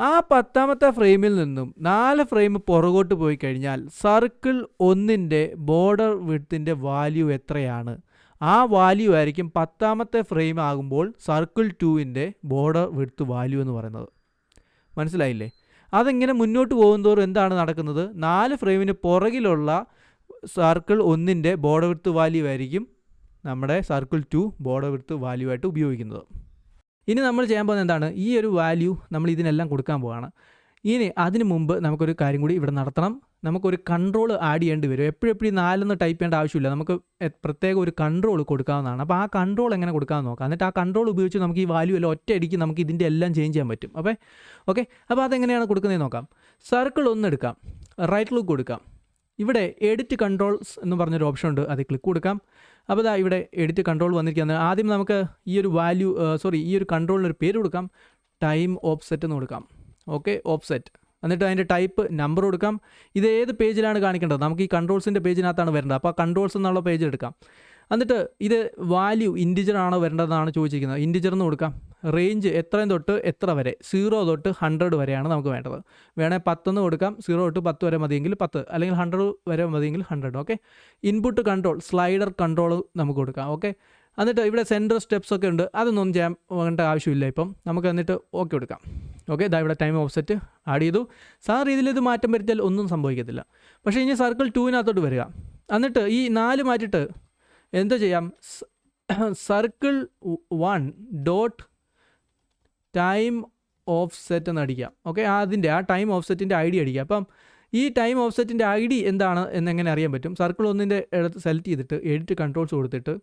ആ പത്താമത്തെ ഫ്രെയിമിൽ നിന്നും നാല് ഫ്രെയിം പുറകോട്ട് പോയി കഴിഞ്ഞാൽ സർക്കിൾ ഒന്നിന്റെ ബോർഡർ വിഡ്ത്തിന്റെ വാല്യൂ എത്രയാണ്? ആ വാല്യൂ ആയിരിക്കും പത്താമത്തെ ഫ്രെയിം ആകുമ്പോൾ സർക്കിൾ ടുവിന്റെ ബോർഡർ വിടുത്ത് വാല്യൂ എന്ന് പറയുന്നത്. മനസ്സിലായില്ലേ? അതിങ്ങനെ മുന്നോട്ട് പോകുന്തോറും എന്താണ് നടക്കുന്നത്? നാല് ഫ്രെയിമിന് പുറകിലുള്ള സർക്കിൾ ഒന്നിന്റെ ബോർഡർ വിടുത്ത് വാല്യൂ ആയിരിക്കും നമ്മുടെ circle two border width value ആയിട്ട് ഉപയോഗിക്കുന്നത്. ഇനി നമ്മൾ ചെയ്യാൻ പോകുന്നത് എന്താണ്? ഈ ഒരു വാല്യൂ നമ്മൾ ഇതിനെല്ലാം കൊടുക്കാൻ പോവാണ്. ഇനി അതിന് മുമ്പ് നമുക്കൊരു കാര്യം കൂടി ഇവിടെ നടത്തണം. നമുക്കൊരു കൺട്രോൾ ആഡ് ചെയ്യേണ്ടി വരും. എപ്പോഴും എപ്പോഴും നാലെന്ന് ടൈപ്പ് ചെയ്യേണ്ട ആവശ്യമില്ല. നമുക്ക് പ്രത്യേക ഒരു കൺട്രോൾ കൊടുക്കാവുന്നതാണ്. അപ്പോൾ ആ കൺട്രോൾ എങ്ങനെ കൊടുക്കാമെന്ന് നോക്കാം. എന്നിട്ട് ആ കൺട്രോൾ ഉപയോഗിച്ച് നമുക്ക് ഈ വാല്യൂ എല്ലാം ഒറ്റയടിക്ക് നമുക്ക് ഇതിന്റെ എല്ലാം ചേഞ്ച് ചെയ്യാൻ പറ്റും. അപ്പോൾ ഓക്കെ? അപ്പോൾ അതെങ്ങനെയാണ് കൊടുക്കുന്നത് നോക്കാം. സർക്കിൾ ഒന്ന് എടുക്കാം. റൈറ്റ് ക്ലിക്ക് കൊടുക്കാം. ഇവിടെ എഡിറ്റ് കൺട്രോൾസ് എന്ന് പറഞ്ഞൊരു ഓപ്ഷൻ ഉണ്ട്. അത് ക്ലിക്ക് കൊടുക്കാം. അപ്പോൾ ഇതാ ഇവിടെ എഡിറ്റ് കൺട്രോൾ വന്നിരിക്കുന്നത് ആദ്യം നമുക്ക് ഈ ഒരു വാല്യൂ സോറി ഈ ഒരു കൺട്രോളിന് ഒരു പേര് കൊടുക്കാം. ടൈം ഓപ്സെറ്റ് എന്ന് കൊടുക്കാം. ഓക്കെ? ഓപ്സെറ്റ് എന്നിട്ട് അതിന്റെ ടൈപ്പ് നമ്പർ കൊടുക്കാം. ഇത് ഏത് പേജിലാണ് കാണിക്കേണ്ടത്? നമുക്ക് ഈ കൺട്രോൾസിന്റെ പേജിനകത്താണ് വരേണ്ടത്. അപ്പോൾ കൺട്രോൾസ് എന്നുള്ള പേജ് എടുക്കാം. എന്നിട്ട് ഇത് വാല്യൂ ഇൻഡിജർ ആണോ വരേണ്ടതെന്നാണ് ചോദിച്ചിരിക്കുന്നത്. ഇൻഡിജർ എന്ന് കൊടുക്കാം. റേഞ്ച് എത്രയും തൊട്ട് എത്ര വരെ? സീറോ തൊട്ട് ഹൺഡ്രഡ് വരെയാണ് നമുക്ക് വേണ്ടത്. വേണേൽ പത്തെന്ന് കൊടുക്കാം. സീറോ തൊട്ട് പത്ത് വരെ മതിയെങ്കിൽ പത്ത്. അല്ലെങ്കിൽ ഹൺഡ്രഡ് വരെ മതിയെങ്കിൽ hundred. Okay? Input control slider control നമുക്ക് കൊടുക്കാം. ഓക്കെ? എന്നിട്ട് ഇവിടെ സെന്റർ സ്റ്റെപ്സ് ഒക്കെ ഉണ്ട്. അതൊന്നും ചെയ്യാൻ വേണ്ട ആവശ്യമില്ല ഇപ്പം. നമുക്ക് എന്നിട്ട് ഓക്കെ കൊടുക്കാം. ഓക്കെ ഇതാ ഇവിടെ ടൈം ഓഫ്സെറ്റ് ആഡ് ചെയ്തു. സാർ ഇതിൽ ഇത് മാറ്റം വരുത്തിയാൽ ഒന്നും സംഭവിക്കത്തില്ല. പക്ഷേ ഇനി സർക്കിൾ ടൂവിനകത്തോട്ട് വരിക. എന്നിട്ട് ഈ നാല് മാറ്റിയിട്ട് എന്താ ചെയ്യാം? Circle one dot time offset എന്ന് അടിക്കാം. ഓക്കെ അതിന്റെ ആ ടൈം ഓഫ് സെറ്റിന്റെ ഐ ഡി അടിക്കുക അപ്പം ഈ ടൈം ഓഫ് സെറ്റിന്റെ ഐ ഡി എന്താണ് എന്നെങ്ങനെ അറിയാൻ പറ്റും? സർക്കിൾ ഒന്നിന്റെ ഇടത്ത് സെലക്ട് ചെയ്തിട്ട് എഡിറ്റ് കൺട്രോൾസ് കൊടുത്തിട്ട്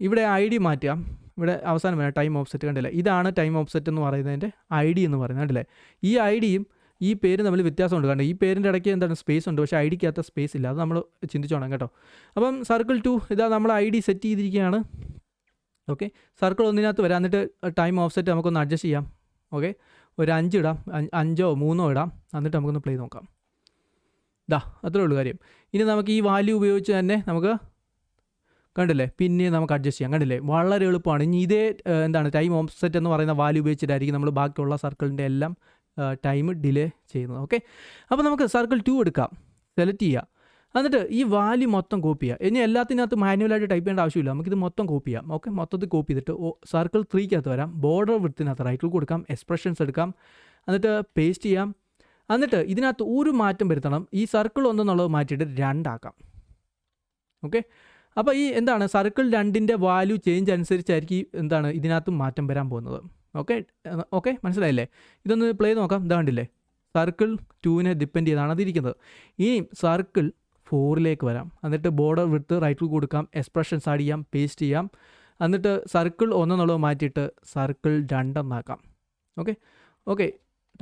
ഇവിടെ ഐ ഡി മാറ്റാം. ഇവിടെ അവസാനം വരാം. ടൈം ഓഫ്സെറ്റ് കണ്ടില്ല? ഇതാണ് ടൈം ഓഫ്സെറ്റ് എന്ന് പറയുന്നതിന്റെ ഐ ഡി എന്ന് പറയുന്നത് കണ്ടില്ലേ? ഈ ഐ ഡിയും ഈ പേരും തമ്മിൽ വ്യത്യാസമുണ്ട് കണ്ടോ? ഈ പേരിന്റെ ഇടയ്ക്ക് എന്താണ് സ്പേസ് ഉണ്ട്. പക്ഷേ ഐ ഡിക്കകത്ത് സ്പേസ് ഇല്ല. അത് നമ്മൾ ചിന്തിച്ചോണം കേട്ടോ. അപ്പം സർക്കിൾ ടു ഇതാ നമ്മൾ ഐ ഡി സെറ്റ് ചെയ്തിരിക്കുകയാണ്. ഓക്കെ സർക്കിൾ ഒന്നിനകത്ത് വരാം. എന്നിട്ട് ടൈം ഓഫ്സെറ്റ് നമുക്കൊന്ന് അഡ്ജസ്റ്റ് ചെയ്യാം. ഓക്കെ ഒരു അഞ്ച് ഇടാം. അഞ്ചോ മൂന്നോ ഇടാം. എന്നിട്ട് നമുക്കൊന്ന് പ്ലേ നോക്കാം. ദാ അത്രേ ഉള്ളൂ കാര്യം. ഇനി നമുക്ക് ഈ വാല്യൂ ഉപയോഗിച്ച് തന്നെ നമുക്ക് കണ്ടില്ലേ? പിന്നെ നമുക്ക് അഡ്ജസ്റ്റ് ചെയ്യാം. കണ്ടില്ലേ? വളരെ എളുപ്പമാണ്. ഇനി ഇതേ എന്താണ് ടൈം ഓഫ്സെറ്റ് എന്ന് പറയുന്ന വാല്യൂ ഉപയോഗിച്ചിട്ടായിരിക്കും നമ്മൾ ബാക്കിയുള്ള സർക്കിളിന്റെ എല്ലാം ടൈം ഡിലേ ചെയ്യുന്നത്. ഓക്കെ അപ്പോൾ നമുക്ക് സർക്കിൾ ടു എടുക്കാം. സെലക്ട് ചെയ്യുക എന്നിട്ട് ഈ വാല്യൂ മൊത്തം കോപ്പി ചെയ്യുക ഇനി എല്ലാത്തിനകത്ത് മാനുവലായിട്ട് ടൈപ്പ് ചെയ്യേണ്ട ആവശ്യമില്ല. നമുക്കിത് മൊത്തം കോപ്പി ചെയ്യാം. ഓക്കെ മൊത്തത്തിൽ കോപ്പി ചെയ്തിട്ട് സർക്കിൾ ത്രീക്കകത്ത് വരാം. ബോർഡർ വിടത്തിനകത്ത് റൈറ്റിൽ കൊടുക്കാം. എക്സ്പ്രഷൻസ് എടുക്കാം. എന്നിട്ട് പേസ്റ്റ് ചെയ്യാം. എന്നിട്ട് ഇതിനകത്ത് ഒരു മാറ്റം വരുത്തണം. ഈ സർക്കിൾ ഒന്നെന്നുള്ളത് മാറ്റിയിട്ട് രണ്ടാക്കാം. ഓക്കെ അപ്പോൾ ഈ എന്താണ് സർക്കിൾ രണ്ടിന്റെ വാല്യൂ ചേഞ്ച് അനുസരിച്ചായിരിക്കും എന്താണ് ഇതിനകത്ത് മാറ്റം വരാൻ പോകുന്നത്. ഓക്കെ ഓക്കെ മനസ്സിലായില്ലേ? ഇതൊന്ന് പ്ലേ നോക്കാം. ഇതാ കണ്ടില്ലേ? സർക്കിൾ ടൂവിനെ ഡിപ്പെൻഡ് ചെയ്താണ് അതിരിക്കുന്നത്. ഇനിയും സർക്കിൾ ഫോറിലേക്ക് വരാം. എന്നിട്ട് ബോർഡർ വിടുത്ത് റൈറ്റിൽ കൊടുക്കാം. എക്സ്പ്രഷൻസ് ആഡ് ചെയ്യാം. പേസ്റ്റ് ചെയ്യാം. എന്നിട്ട് സർക്കിൾ ഒന്നെന്നുള്ളത് മാറ്റിയിട്ട് സർക്കിൾ രണ്ടെന്നാക്കാം. ഓക്കെ ഓക്കെ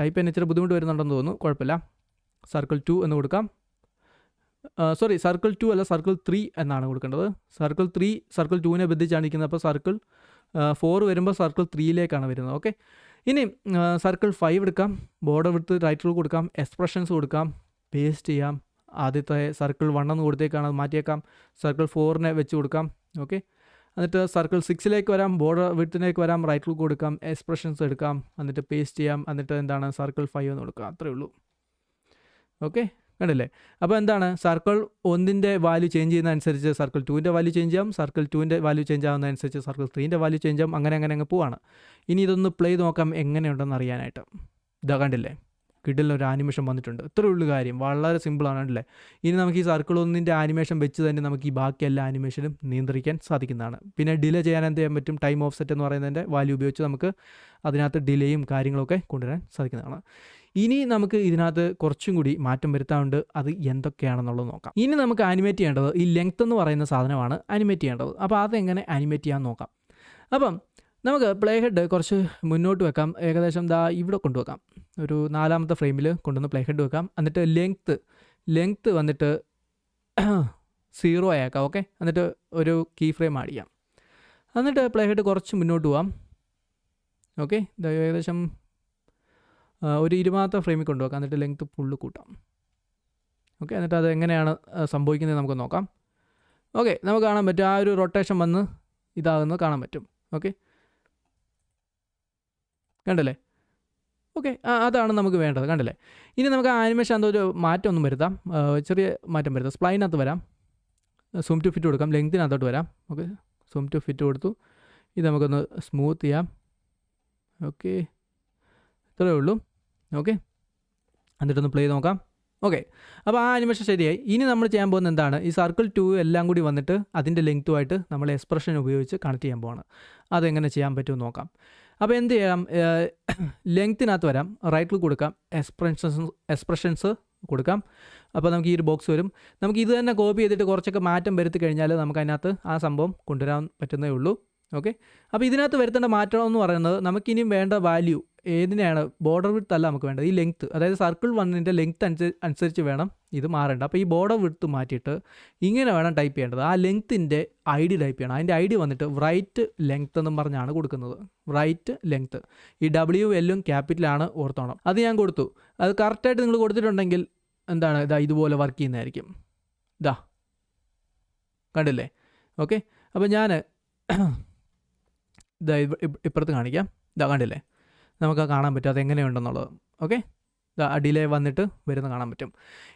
ടൈപ്പ് ചെയ്യാൻ ഇച്ചിരി ബുദ്ധിമുട്ട് വരുന്നുണ്ടെന്ന് തോന്നുന്നു. കുഴപ്പമില്ല. സർക്കിൾ ടു എന്ന് കൊടുക്കാം. സോറി സർക്കിൾ ടു അല്ല സർക്കിൾ ത്രീ എന്നാണ് കൊടുക്കേണ്ടത്. സർക്കിൾ ത്രീ സർക്കിൾ ടുവിനെ ബന്ധിച്ചാണ് ഇരിക്കുന്നത്. അപ്പോൾ സർക്കിൾ ഫോർ വരുമ്പോൾ സർക്കിൾ ത്രീയിലേക്കാണ് വരുന്നത്. ഓക്കെ ഇനി സർക്കിൾ ഫൈവ് എടുക്കാം. ബോർഡർ വിടുത്ത് റൈറ്റ് റൂൾ കൊടുക്കാം. എക്സ്പ്രഷൻസ് കൊടുക്കാം. പേസ്റ്റ് ചെയ്യാം. ആദ്യത്തെ സർക്കിൾ വൺ എന്ന് കൊടുത്തേക്കാണ് അത് മാറ്റിയേക്കാം. സർക്കിൾ ഫോറിനെ വെച്ച് കൊടുക്കാം. ഓക്കെ എന്നിട്ട് സർക്കിൾ സിക്സിലേക്ക് വരാം. ബോർഡർ വിട്ടിലേക്ക് വരാം. റൈറ്റ് റൂൾ കൊടുക്കാം. എക്സ്പ്രഷൻസ് എടുക്കാം. എന്നിട്ട് പേസ്റ്റ് ചെയ്യാം. എന്നിട്ട് എന്താണ്? സർക്കിൾ ഫൈവ് എന്ന് കൊടുക്കാം. അത്രേ ഉള്ളൂ. ഓക്കെ കണ്ടില്ലേ? അപ്പോൾ എന്താണ്? സർക്കിൾ ഒന്നിന്റെ വാല്യൂ ചേഞ്ച് ചെയ്യുന്ന അനുസരിച്ച് സർക്കിൾ ടുവിന്റെ വാല്യൂ ചേഞ്ച് ചെയ്യാം സർക്കിൾ ടുവിന്റെ വാല്യൂ ചേഞ്ച് ആവുന്ന അനുസരിച്ച് സർക്കിൾ ത്രീന്റെ വാല്യൂ ചേഞ്ച് ആവും അങ്ങനെ അങ്ങനെ അങ്ങ് പോവാണ്. ഇനി ഇതൊന്ന് പ്ലേ നോക്കാം എങ്ങനെയുണ്ടെന്ന് അറിയാനായിട്ട്. ഇതാ കണ്ടില്ലേ? കിഡിൽ ഒരു ആനിമേഷൻ വന്നിട്ടുണ്ട്. ഇത്രയേ ഉള്ളൂ കാര്യം. വളരെ സിമ്പിളാണ് അല്ലേ ഇനി നമുക്ക് ഈ സർക്കിൾ ഒന്നിന്റെ ആനിമേഷൻ വെച്ച് തന്നെ നമുക്ക് ഈ ബാക്കി എല്ലാ ആനിമേഷനും നിയന്ത്രിക്കാൻ സാധിക്കുന്നതാണ്. പിന്നെ ഡിലേ ചെയ്യാൻ എന്ത് ചെയ്യാൻ പറ്റും? ടൈം ഓഫ് സെറ്റ് എന്ന് പറയുന്നതിന്റെ വാല്യൂ ഉപയോഗിച്ച് നമുക്ക് അതിനകത്ത് ഡിലേയും കാര്യങ്ങളൊക്കെ കൊണ്ടുവരാൻ സാധിക്കുന്നതാണ്. ഇനി നമുക്ക് ഇതിനകത്ത് കുറച്ചും കൂടി മാറ്റം വരുത്താറുണ്ട് അത് എന്തൊക്കെയാണെന്നുള്ളത് നോക്കാം. ഇനി നമുക്ക് ആനിമേറ്റ് ചെയ്യേണ്ടത് ഈ ലെങ്ത് എന്ന് പറയുന്ന സാധനമാണ് അനിമേറ്റ് ചെയ്യേണ്ടത്. അപ്പോൾ അതെങ്ങനെ അനിമേറ്റ് ചെയ്യാൻ നോക്കാം. അപ്പം നമുക്ക് പ്ലേ ഹെഡ് കുറച്ച് മുന്നോട്ട് വെക്കാം. ഏകദേശം ദാ ഇവിടെ കൊണ്ടുവെക്കാം. ഒരു നാലാമത്തെ ഫ്രെയിമിൽ കൊണ്ടുവന്ന് പ്ലേ ഹെഡ് വെക്കാം. എന്നിട്ട് ലെങ്ത്ത് ലെങ്ത്ത് വന്നിട്ട് സീറോ ആയേക്കാം ഓക്കെ എന്നിട്ട് ഒരു കീ ഫ്രെയിം ആഡ് ചെയ്യാം. എന്നിട്ട് പ്ലേ ഹെഡ് കുറച്ച് മുന്നോട്ട് പോവാം. ഓക്കെ ഏകദേശം ഒരു ഇരുമാത്ത ഫ്രെയിമിൽ കൊണ്ടുപോകാം എന്നിട്ട് ലെങ്ത് ഫുള്ള് കൂട്ടാം. ഓക്കെ എന്നിട്ട് അത് എങ്ങനെയാണ് സംഭവിക്കുന്നത് നമുക്ക് നോക്കാം. ഓക്കെ നമുക്ക് കാണാൻ പറ്റും. ആ ഒരു റൊട്ടേഷൻ വന്ന് ഇതാകുന്നത് കാണാൻ പറ്റും. ഓക്കെ കണ്ടല്ലേ? ഓക്കെ അതാണ് നമുക്ക് വേണ്ടത്. കണ്ടല്ലേ? ഇനി നമുക്ക് ആനിമേഷൻ എന്തോ ഒരു മാറ്റം ഒന്നും വരുത്താം. ചെറിയ മാറ്റം വരുത്താം. സ്പ്ലൈനകത്ത് വരാം. സൂം ടു ഫിറ്റ് കൊടുക്കാം. ലെങ്തിനകത്തോട്ട് വരാം. ഓക്കെ സൂം ടു ഫിറ്റ് കൊടുത്തു. ഇത് നമുക്കൊന്ന് സ്മൂത്ത് ചെയ്യാം. ഓക്കെ ഇത്രയേ ഉള്ളൂ. ഓക്കെ? എന്നിട്ടൊന്ന് പ്ലേ നോക്കാം. ഓക്കെ. അപ്പോൾ ആ അനിമേഷൻ ശരിയായി. ഇനി നമ്മൾ ചെയ്യാൻ പോകുന്നത് എന്താണ്? ഈ സർക്കിൾ ടു എല്ലാം കൂടി വന്നിട്ട് അതിന്റെ ലെങ്ത്തുമായിട്ട് നമ്മൾ എക്സ്പ്രഷൻ ഉപയോഗിച്ച് കണക്ട് ചെയ്യാൻ പോവാണ്. അതെങ്ങനെ ചെയ്യാൻ പറ്റുമെന്ന് നോക്കാം. അപ്പോൾ എന്ത് ചെയ്യാം? ലെങ്ത്തിനകത്ത് വരാം. റൈറ്റിൽ കൊടുക്കാം. എക്സ്പ്രഷൻസ് എക്സ്പ്രഷൻസ് കൊടുക്കാം. അപ്പോൾ നമുക്ക് ഈ ഒരു ബോക്സ് വരും. നമുക്ക് ഇത് തന്നെ കോപ്പി ചെയ്തിട്ട് കുറച്ചൊക്കെ മാറ്റം വരുത്തി കഴിഞ്ഞാൽ നമുക്ക് അതിനകത്ത് ആ സംഭവം കൊണ്ടുവരാൻ പറ്റുന്നേ ഉള്ളൂ. ഓക്കെ? അപ്പോൾ ഇതിനകത്ത് വരുത്തേണ്ട മാറ്റം എന്ന് പറയുന്നത് നമുക്കിനിയും വേണ്ട വാല്യൂ ഏതിനെയാണ്? ബോർഡർ വിഡ്ത്ത് അല്ല നമുക്ക് വേണ്ടത്. ഈ ലെങ്ത്ത് അതായത് സർക്കിൾ വണ്ണിന്റെ ലെങ്ത്ത് അനുസരിച്ച് വേണം ഇത് മാറേണ്ട. അപ്പോൾ ഈ ബോർഡർ വിഡ്ത്ത് മാറ്റിയിട്ട് ഇങ്ങനെ വേണം ടൈപ്പ് ചെയ്യേണ്ടത്. ആ ലെങ്ത്തിന്റെ ഐ ഡി ടൈപ്പ് ചെയ്യണം. അതിന്റെ ഐ ഡി വന്നിട്ട് റൈറ്റ് ലെങ്ത്ത് എന്നും പറഞ്ഞാണ് കൊടുക്കുന്നത്. റൈറ്റ് ലെങ്ത്ത് ഈ ഡബ്ല്യു എല്ലും ക്യാപിറ്റലാണ് ഓർത്തോണം. അത് ഞാൻ കൊടുത്തു. അത് കറക്റ്റായിട്ട് നിങ്ങൾ കൊടുത്തിട്ടുണ്ടെങ്കിൽ എന്താണ്? ഇതാ ഇതുപോലെ വർക്ക് ചെയ്യുന്നതായിരിക്കും. ഇതാ കണ്ടില്ലേ? ഓക്കെ? അപ്പോൾ ഞാൻ ഇതാ ഇപ്പ- ഇപ്പ- ഇപ്പുറത്ത് കാണിക്കാം. ഇതാ കണ്ടില്ലേ? നമുക്ക് കാണാൻ പറ്റും. അതെങ്ങനെയുണ്ടെന്നുള്ളത്. ഓക്കെ? ഡിലേ വന്നിട്ട് വരുന്ന കാണാൻ പറ്റും.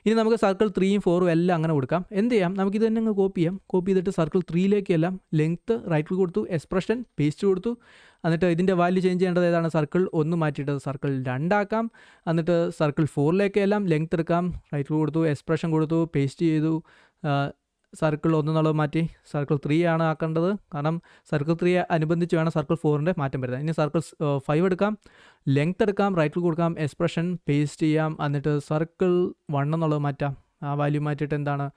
ഇനി നമുക്ക് സർക്കിൾ ത്രീയും ഫോറും എല്ലാം അങ്ങനെ കൊടുക്കാം. എന്ത് ചെയ്യാം? നമുക്ക് ഇത് തന്നെ അങ്ങ് കോപ്പി ചെയ്യാം. കോപ്പി ചെയ്തിട്ട് സർക്കിൾ ത്രീയിലേക്ക് എല്ലാം ലെങ്ത്ത് റൈറ്റിൽ കൊടുത്തു എക്സ്പ്രഷൻ പേസ്റ്റ് കൊടുത്തു. എന്നിട്ട് ഇതിന്റെ വാല്യൂ ചേഞ്ച് ചെയ്യേണ്ടത് ഏതാണ്? സർക്കിൾ ഒന്ന് മാറ്റിയിട്ട് സർക്കിൾ രണ്ടാക്കാം. എന്നിട്ട് സർക്കിൾ ഫോറിലേക്ക് എല്ലാം ലെങ്ത് എടുക്കാം. റൈറ്റിൽ കൊടുത്തു എക്സ്പ്രഷൻ കൊടുത്തു പേസ്റ്റ് ചെയ്തു. സർക്കിൾ ഒന്നെന്നുള്ളത് മാറ്റി സർക്കിൾ ത്രീ ആണ് ആക്കേണ്ടത്. കാരണം സർക്കിൾ ത്രീ അനുബന്ധിച്ച് വേണം സർക്കിൾ ഫോറിന്റെ മാറ്റം വരുന്നത് ഇനി സർക്കിൾ ഫൈവ് എടുക്കാം. ലെങ്ത് എടുക്കാം റൈറ്റിൽ കൊടുക്കാം എക്സ്പ്രഷൻ പേസ്റ്റ് ചെയ്യാം. എന്നിട്ട് സർക്കിൾ വൺ എന്നുള്ളത് മാറ്റാം. ആ വാല്യൂ മാറ്റിയിട്ട് എന്താണ്?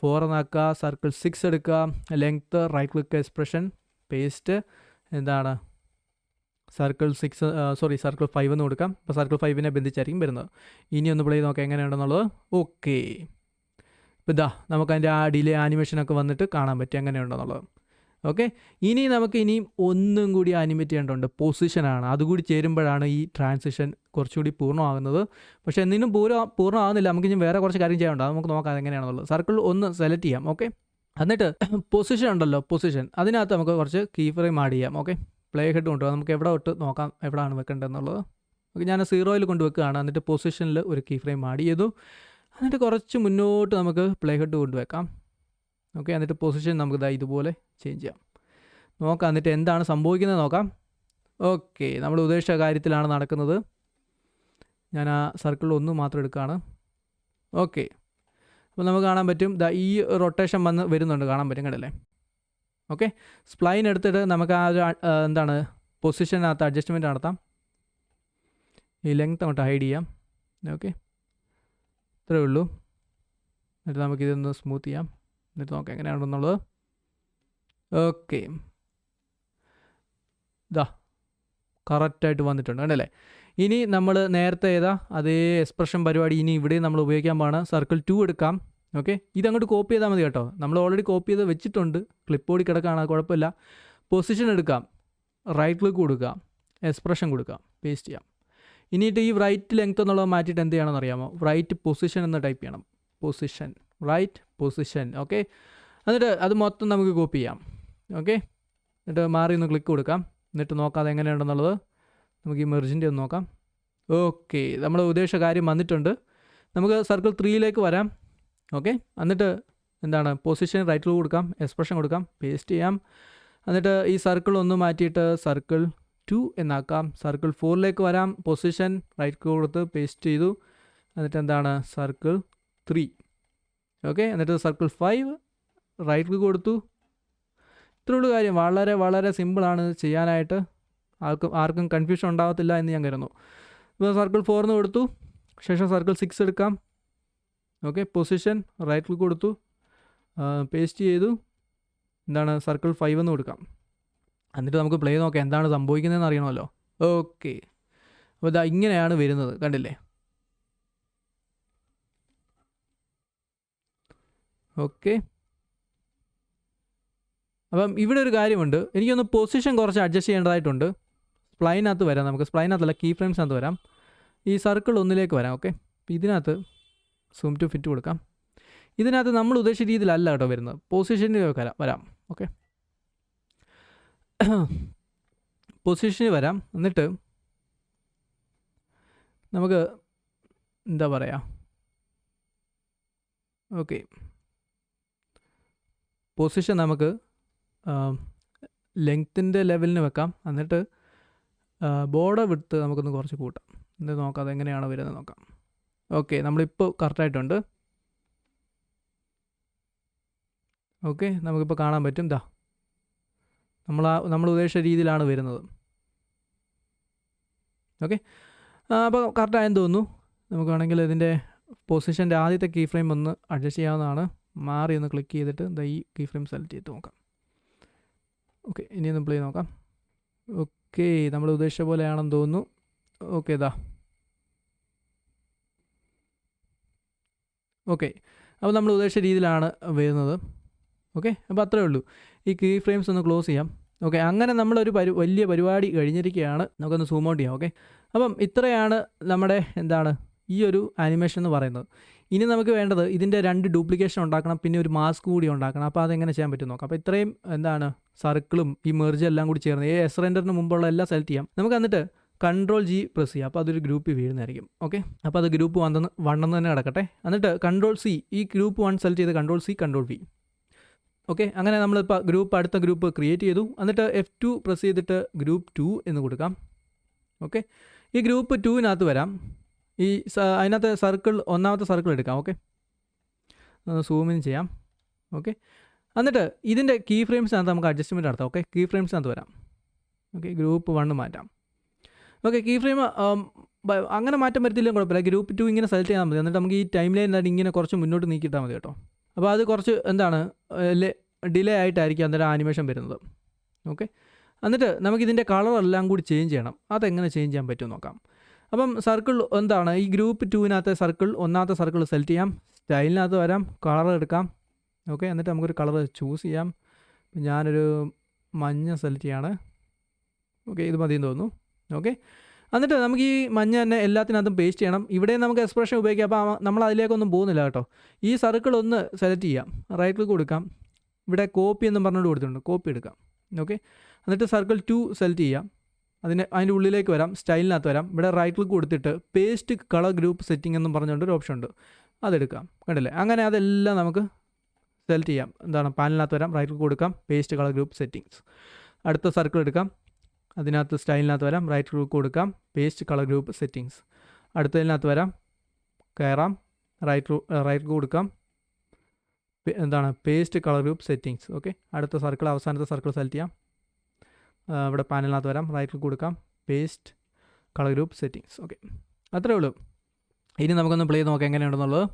ഫോർ എന്നാക്കുക സർക്കിൾ സിക്സ് എടുക്കുക. Length right click expression paste എന്താണ്? Circle six sorry circle five എന്ന് കൊടുക്കാം. അപ്പോൾ സർക്കിൾ ഫൈവിനെ ബന്ധിച്ചായിരിക്കും വരുന്നത്. ഇനി ഒന്ന് പ്ലേ നോക്കാം എങ്ങനെയുണ്ടെന്നുള്ളത്. ഓക്കെ ഇപ്പോൾ ഇതാ നമുക്ക് അതിന്റെ ആ ഡിലേ ആനിമേഷനൊക്കെ വന്നിട്ട് കാണാൻ പറ്റും. എങ്ങനെയുണ്ടെന്നുള്ളത്. ഓക്കെ? ഇനി നമുക്ക് ഇനിയും ഒന്നും കൂടി ആനിമേറ്റ് ചെയ്യേണ്ടതുണ്ട്. പൊസിഷനാണ്. അതുകൂടി ചേരുമ്പോഴാണ് ഈ ട്രാൻസിഷൻ കുറച്ചുകൂടി പൂർണമാകുന്നത്. പക്ഷേ എന്നിനും പൂർണ പൂർണമാകുന്നില്ല. നമുക്ക് ഇനി വേറെ കുറച്ച് കാര്യം ചെയ്യാനുണ്ട്? നമുക്ക് നോക്കാം എങ്ങനെയാണെന്നുള്ളത്. സർക്കിൾ ഒന്ന് സെലക്ട് ചെയ്യാം. ഓക്കെ? എന്നിട്ട് പൊസിഷൻ ഉണ്ടല്ലോ. പൊസിഷൻ. അതിനകത്ത് നമുക്ക് കുറച്ച് കീ ഫ്രെയിം ആഡ് ചെയ്യാം. ഓക്കെ? പ്ലേ ഹെഡ് കൊണ്ടുപോകാം നമുക്ക് എവിടെ തൊട്ട് നോക്കാം എവിടെയാണ് വെക്കേണ്ടതെന്നുള്ളത്. ഓക്കെ ഞാൻ സീറോയിൽ കൊണ്ട് വെക്കുകയാണ്. എന്നിട്ട് പൊസിഷനിൽ ഒരു കീ ഫ്രെയിം ആഡ് ചെയ്തു. എന്നിട്ട് കുറച്ച് മുന്നോട്ട് നമുക്ക് പ്ലേ ഹെഡ് കൊണ്ടുവെക്കാം. ഓക്കെ എന്നിട്ട് പൊസിഷൻ നമുക്ക് ഇതാ ഇതുപോലെ ചേഞ്ച് ചെയ്യാം. നോക്കാം എന്നിട്ട് എന്താണ് സംഭവിക്കുന്നത് നോക്കാം. ഓക്കെ നമ്മൾ ഉദ്ദേശിച്ച കാര്യത്തിലാണ് നടക്കുന്നത്. ഞാൻ ആ സർക്കിളിൽ ഒന്ന് മാത്രം എടുക്കുകയാണ് ഓക്കെ അപ്പോൾ നമുക്ക് കാണാൻ പറ്റും ദാ ഈ റൊട്ടേഷൻ വന്ന് വരുന്നുണ്ട് കാണാൻ പറ്റും കണ്ടല്ലേ? ഓക്കെ സ്പ്ലൈൻ എടുത്തിട്ട് നമുക്ക് ആ ഒരു എന്താണ് പൊസിഷനകത്ത് അഡ്ജസ്റ്റ്മെന്റ് നടത്താം. ഈ ലെങ്ത് അങ്ങോട്ട് ഹൈഡ് ചെയ്യാം. ഓക്കെ ഇത്രയേ ഉള്ളൂ. എന്നിട്ട് നമുക്കിതൊന്ന് സ്മൂത്ത് ചെയ്യാം. എന്നിട്ട് നോക്കാം എങ്ങനെയാണെന്നുള്ളത് ഓക്കെ ഇതാ കറക്റ്റായിട്ട് വന്നിട്ടുണ്ട് കണ്ടല്ലേ? ഇനി നമ്മൾ നേരത്തെ ഏതാ അതേ എക്സ്പ്രഷൻ പരിപാടി ഇനി ഇവിടെ നമ്മൾ ഉപയോഗിക്കാൻ പോവാണ്. സർക്കിൾ ടു എടുക്കാം. ഓക്കെ ഇതങ്ങോട്ട് കോപ്പി ചെയ്താൽ മതി കേട്ടോ. നമ്മൾ ഓൾറെഡി കോപ്പി ചെയ്ത് വെച്ചിട്ടുണ്ട്. ക്ലിപ്പ് ഓടി കിടക്കുകയാണ് കുഴപ്പമില്ല. പൊസിഷൻ എടുക്കാം. റൈറ്റ് ക്ലിക്ക് കൊടുക്കാം. എക്സ്പ്രഷൻ കൊടുക്കാം. പേസ്റ്റ് ചെയ്യാം. ഇനിയിട്ട് ഈ റൈറ്റ് ലെങ്ത് എന്നുള്ളത് മാറ്റിയിട്ട് എന്ത് ചെയ്യണമെന്ന് അറിയാമോ റൈറ്റ് പൊസിഷൻ എന്ന് ടൈപ്പ് ചെയ്യണം. പൊസിഷൻ റൈറ്റ് പൊസിഷൻ ഓക്കെ എന്നിട്ട് അത് മൊത്തം നമുക്ക് കോപ്പി ചെയ്യാം. ഓക്കെ എന്നിട്ട് മാറി ഒന്ന് ക്ലിക്ക് കൊടുക്കാം. എന്നിട്ട് നോക്കാം അത് എങ്ങനെയുണ്ടെന്നുള്ളത്. നമുക്ക് ഈ മെർജിന്റെ ഒന്ന് നോക്കാം. ഓക്കെ നമ്മൾ ഉദ്ദേശ കാര്യം വന്നിട്ടുണ്ട്. നമുക്ക് സർക്കിൾ ത്രീയിലേക്ക് വരാം. ഓക്കെ എന്നിട്ട് എന്താണ്? പൊസിഷൻ റൈറ്റിൽ കൊടുക്കാം. എക്സ്പ്രഷൻ കൊടുക്കാം. പേസ്റ്റ് ചെയ്യാം. എന്നിട്ട് ഈ സർക്കിൾ ഒന്ന് മാറ്റിയിട്ട് സർക്കിൾ ടു എന്നാക്കാം. സർക്കിൾ ഫോറിലേക്ക് വരാം. പൊസിഷൻ റൈറ്റ് കൊടുത്ത് പേസ്റ്റ് ചെയ്തു. എന്നിട്ട് എന്താണ് സർക്കിൾ ത്രീ. ഓക്കെ? എന്നിട്ട് സർക്കിൾ ഫൈവ് റൈറ്റ് കൊടുത്തു. ഇത്രയുള്ള കാര്യം. വളരെ വളരെ സിമ്പിളാണ് ഇത് ചെയ്യാനായിട്ട്. ആർക്കും ആർക്കും കൺഫ്യൂഷൻ ഉണ്ടാകത്തില്ല എന്ന് ഞാൻ കരുതുന്നു. ഇപ്പോൾ സർക്കിൾ ഫോറിന് കൊടുത്തു. ശേഷം സർക്കിൾ സിക്സ് എടുക്കാം. ഓക്കെ? പൊസിഷൻ റൈറ്റ് കൊടുത്തു. പേസ്റ്റ് ചെയ്തു. എന്താണ്? സർക്കിൾ ഫൈവ് എന്ന് കൊടുക്കാം. എന്നിട്ട് നമുക്ക് പ്ലേ നോക്കാം. എന്താണ് സംഭവിക്കുന്നതെന്ന് അറിയണമല്ലോ. ഓക്കെ അപ്പോൾ ഇതാ ഇങ്ങനെയാണ് വരുന്നത്. കണ്ടില്ലേ? ഓക്കെ അപ്പം ഇവിടെ ഒരു കാര്യമുണ്ട്. എനിക്കൊന്ന് പൊസിഷൻ കുറച്ച് അഡ്ജസ്റ്റ് ചെയ്യേണ്ടതായിട്ടുണ്ട്. സ്പ്ലൈനകത്ത് വരാം നമുക്ക്. സ്പ്ലൈനകത്തല്ല കീ ഫ്രെയിംസിനകത്ത് വരാം. ഈ സർക്കിൾ ഒന്നിലേക്ക് വരാം. ഓക്കെ ഇതിനകത്ത് സൂം ടു ഫിറ്റ് കൊടുക്കാം. ഇതിനകത്ത് നമ്മൾ ഉദ്ദേശിച്ച രീതിയിലല്ല കേട്ടോ വരുന്നത്. പൊസിഷനിലേക്ക് വരാം. വരാം. ഓക്കെ പൊസിഷനിൽ വരാം. എന്നിട്ട് നമുക്ക് എന്താ പറയുക ഓക്കെ പൊസിഷൻ നമുക്ക് ലെങ്ത്തിന്റെ ലെവലിന് വെക്കാം. എന്നിട്ട് ബോർഡർ വിട്ട് നമുക്കൊന്ന് കുറച്ച് കൂട്ടാം. ഇത് നോക്കാം അതെങ്ങനെയാണ് വരുന്നത് നോക്കാം. ഓക്കെ നമ്മളിപ്പോൾ കറക്റ്റായിട്ടുണ്ട് ഓക്കെ നമുക്കിപ്പോൾ കാണാൻ പറ്റും. ഇതാ നമ്മൾ ആ നമ്മൾ ഉദ്ദേശിച്ച രീതിയിലാണ് വരുന്നത്. ഓക്കെ? അപ്പോൾ കറക്റ്റായെന്ന് തോന്നുന്നു. നമുക്ക് വേണമെങ്കിൽ ഇതിന്റെ പൊസിഷന്റെ ആദ്യത്തെ കീ ഫ്രെയിം ഒന്ന് അഡ്ജസ്റ്റ് ചെയ്യാവുന്നതാണ്. മാറി ഒന്ന് ക്ലിക്ക് ചെയ്തിട്ട് ദാ ഈ കീ ഫ്രെയിം സെലക്ട് ചെയ്ത് നോക്കാം. ഓക്കെ ഇനി ഒന്ന് പ്ലേ നോക്കാം. ഓക്കെ നമ്മൾ ഉദ്ദേശിച്ച പോലെയാണെന്ന് തോന്നുന്നു. ഓക്കെ ഇതാ ഓക്കെ അപ്പോൾ നമ്മൾ ഉദ്ദേശിച്ച രീതിയിലാണ് വരുന്നത്. ഓക്കെ അപ്പോൾ അത്രേ ഉള്ളൂ. ഈ കീ ഫ്രെയിംസ് ഒന്ന് ക്ലോസ് ചെയ്യാം. ഓക്കെ അങ്ങനെ നമ്മളൊരു പരി വലിയ പരിപാടി കഴിഞ്ഞിരിക്കുകയാണ് നമുക്കൊന്ന് സൂം ഔട്ട് ചെയ്യാം ഓക്കെ? അപ്പം ഇത്രയാണ് നമ്മുടെ എന്താണ് ഈ ഒരു ആനിമേഷൻ എന്ന് പറയുന്നത്. ഇനി നമുക്ക് വേണ്ടത് ഇതിന്റെ രണ്ട് ഡ്യൂപ്ലിക്കേഷൻ ഉണ്ടാക്കണം പിന്നെ ഒരു മാസ്ക് കൂടി ഉണ്ടാക്കണം. അപ്പോൾ അതെങ്ങനെ ചെയ്യാൻ പറ്റും നോക്കാം. അപ്പോൾ ഇത്രയും എന്താണ് സർക്കിളും ഈ മെർജ് എല്ലാം കൂടി ചേർന്ന് ഈ എസ് റെൻഡറിന് മുമ്പുള്ള എല്ലാം സെലക്ട് ചെയ്യാം. നമുക്ക് എന്നിട്ട് കൺട്രോൾ ജി പ്രസ് ചെയ്യാം. അപ്പോൾ അതൊരു ഗ്രൂപ്പ് വീഴുന്നതായിരിക്കും ഓക്കെ? അപ്പോൾ അത് ഗ്രൂപ്പ് വന്നെന്ന് വണ്ണെന്ന് തന്നെ കിടക്കട്ടെ എന്നിട്ട് കൺട്രോൾ സി ഈ ഗ്രൂപ്പ് വൺ സെലക്ട് ചെയ്ത് control C control V okay അങ്ങനെ നമ്മളിപ്പോൾ ഗ്രൂപ്പ് അടുത്ത ഗ്രൂപ്പ് ക്രിയേറ്റ് ചെയ്തു. എന്നിട്ട് എഫ് ടു പ്രസ് ചെയ്തിട്ട് ഗ്രൂപ്പ് ടു എന്ന് കൊടുക്കാം. ഓക്കെ ഈ ഗ്രൂപ്പ് ടുവിനകത്ത് വരാം. ഈ അതിനകത്ത് സർക്കിൾ ഒന്നാമത്തെ സർക്കിൾ എടുക്കാം ഓക്കെ. സൂമിൻ ചെയ്യാം ഓക്കെ. എന്നിട്ട് ഇതിന്റെ കീ ഫ്രെയിംസിനകത്ത് നമുക്ക് അഡ്ജസ്റ്റ്മെന്റ് നടത്താം ഓക്കെ. കീ ഫ്രെയിംസിനകത്ത് വരാം. ഓക്കെ ഗ്രൂപ്പ് വണ്ണ് മാറ്റാം. ഓക്കെ കീ ഫ്രെയിം അങ്ങനെ മാറ്റം വരുത്തില്ലെങ്കിൽ കുഴപ്പമില്ല. ഗ്രൂപ്പ് ടു ഇങ്ങനെ സെലക്ട് ചെയ്താൽ മതി. എന്നിട്ട് നമുക്ക് ഈ ടൈം ലൈൻ ഇങ്ങനെ കുറച്ച് മുന്നോട്ട് നീക്കിയിട്ടാൽ മതി കേട്ടോ. അപ്പോൾ അത് കുറച്ച് എന്താണ് ഡിലേ ആയിട്ടായിരിക്കും അന്നേരം ആനിമേഷൻ വരുന്നത്. ഓക്കെ എന്നിട്ട് നമുക്കിതിന്റെ കളർ എല്ലാം കൂടി ചേഞ്ച് ചെയ്യണം. അതെങ്ങനെ ചേഞ്ച് ചെയ്യാൻ പറ്റുമെന്ന് നോക്കാം. അപ്പം സർക്കിൾ എന്താണ്? ഈ ഗ്രൂപ്പ് ടൂവിനകത്തെ സർക്കിൾ ഒന്നാമത്തെ സർക്കിൾ സെലക്ട് ചെയ്യാം. സ്റ്റൈലിനകത്ത് വരാം. കളർ എടുക്കാം. ഓക്കെ എന്നിട്ട് നമുക്കൊരു കളർ ചൂസ് ചെയ്യാം. ഞാനൊരു മഞ്ഞ സെലക്ട് ചെയ്യാണ്. ഓക്കെ ഇത് മതിയെന്ന് തോന്നുന്നു. ഓക്കെ എന്നിട്ട് നമുക്ക് ഈ മഞ്ഞ തന്നെ എല്ലാത്തിനകത്തും പേസ്റ്റ് ചെയ്യണം. ഇവിടെ നമുക്ക് എക്സ്പ്രഷൻ ഉപയോഗിക്കാം. അപ്പോൾ നമ്മൾ അതിലേക്കൊന്നും പോകുന്നില്ല കേട്ടോ. ഈ സർക്കിൾ ഒന്ന് സെലക്ട് ചെയ്യാം. റൈറ്റ് ക്ലിക്ക് കൊടുക്കാം. ഇവിടെ കോപ്പി എന്ന് പറഞ്ഞുകൊണ്ട് കൊടുത്തിട്ടുണ്ട്. കോപ്പി എടുക്കാം. ഓക്കെ എന്നിട്ട് സർക്കിൾ ടു സെലക്ട് ചെയ്യാം. അതിന് അതിന്റെ ഉള്ളിലേക്ക് വരാം. സ്റ്റൈലിനകത്ത് വരാം. ഇവിടെ റൈറ്റ് ക്ലിക്ക് കൊടുത്തിട്ട് പേസ്റ്റ് കളർ ഗ്രൂപ്പ് സെറ്റിംഗ് എന്ന് പറഞ്ഞുകൊണ്ട് ഒരു ഓപ്ഷൻ ഉണ്ട്. അതെടുക്കാം. കണ്ടില്ലേ? അങ്ങനെ അതെല്ലാം നമുക്ക് സെലക്ട് ചെയ്യാം. എന്താണ്? പാനലിനകത്ത് വരാം. റൈറ്റ് ക്ലിക്ക് കൊടുക്കാം. പേസ്റ്റ് കളർ ഗ്രൂപ്പ് സെറ്റിങ്സ് അടുത്ത സർക്കിൾ എടുക്കാം. അതിനകത്ത് സ്റ്റൈലിനകത്ത് വരാം. റൈറ്റ് ക്ലിക്ക് കൊടുക്കാം. പേസ്റ്റ് കളർ ഗ്രൂപ്പ് സെറ്റിങ്സ് അടുത്തതിനകത്ത് വരാം. കയറാം. റൈറ്റ് റൈറ്റ് കൊടുക്കാം. എന്താണ് paste colour group settings okay അടുത്ത സർക്കിൾ അവസാനത്തെ സർക്കിൾ സെലക്ട് ചെയ്യാം. ഇവിടെ പാനലിനകത്ത് വരാം. റൈറ്റ് ക്ലിക്ക് കൊടുക്കാം. Paste colour group settings okay അത്രേ ഉള്ളൂ. ഇനി നമുക്കൊന്ന് പ്ലേ നോക്കാം എങ്ങനെയുണ്ടെന്നുള്ളത്.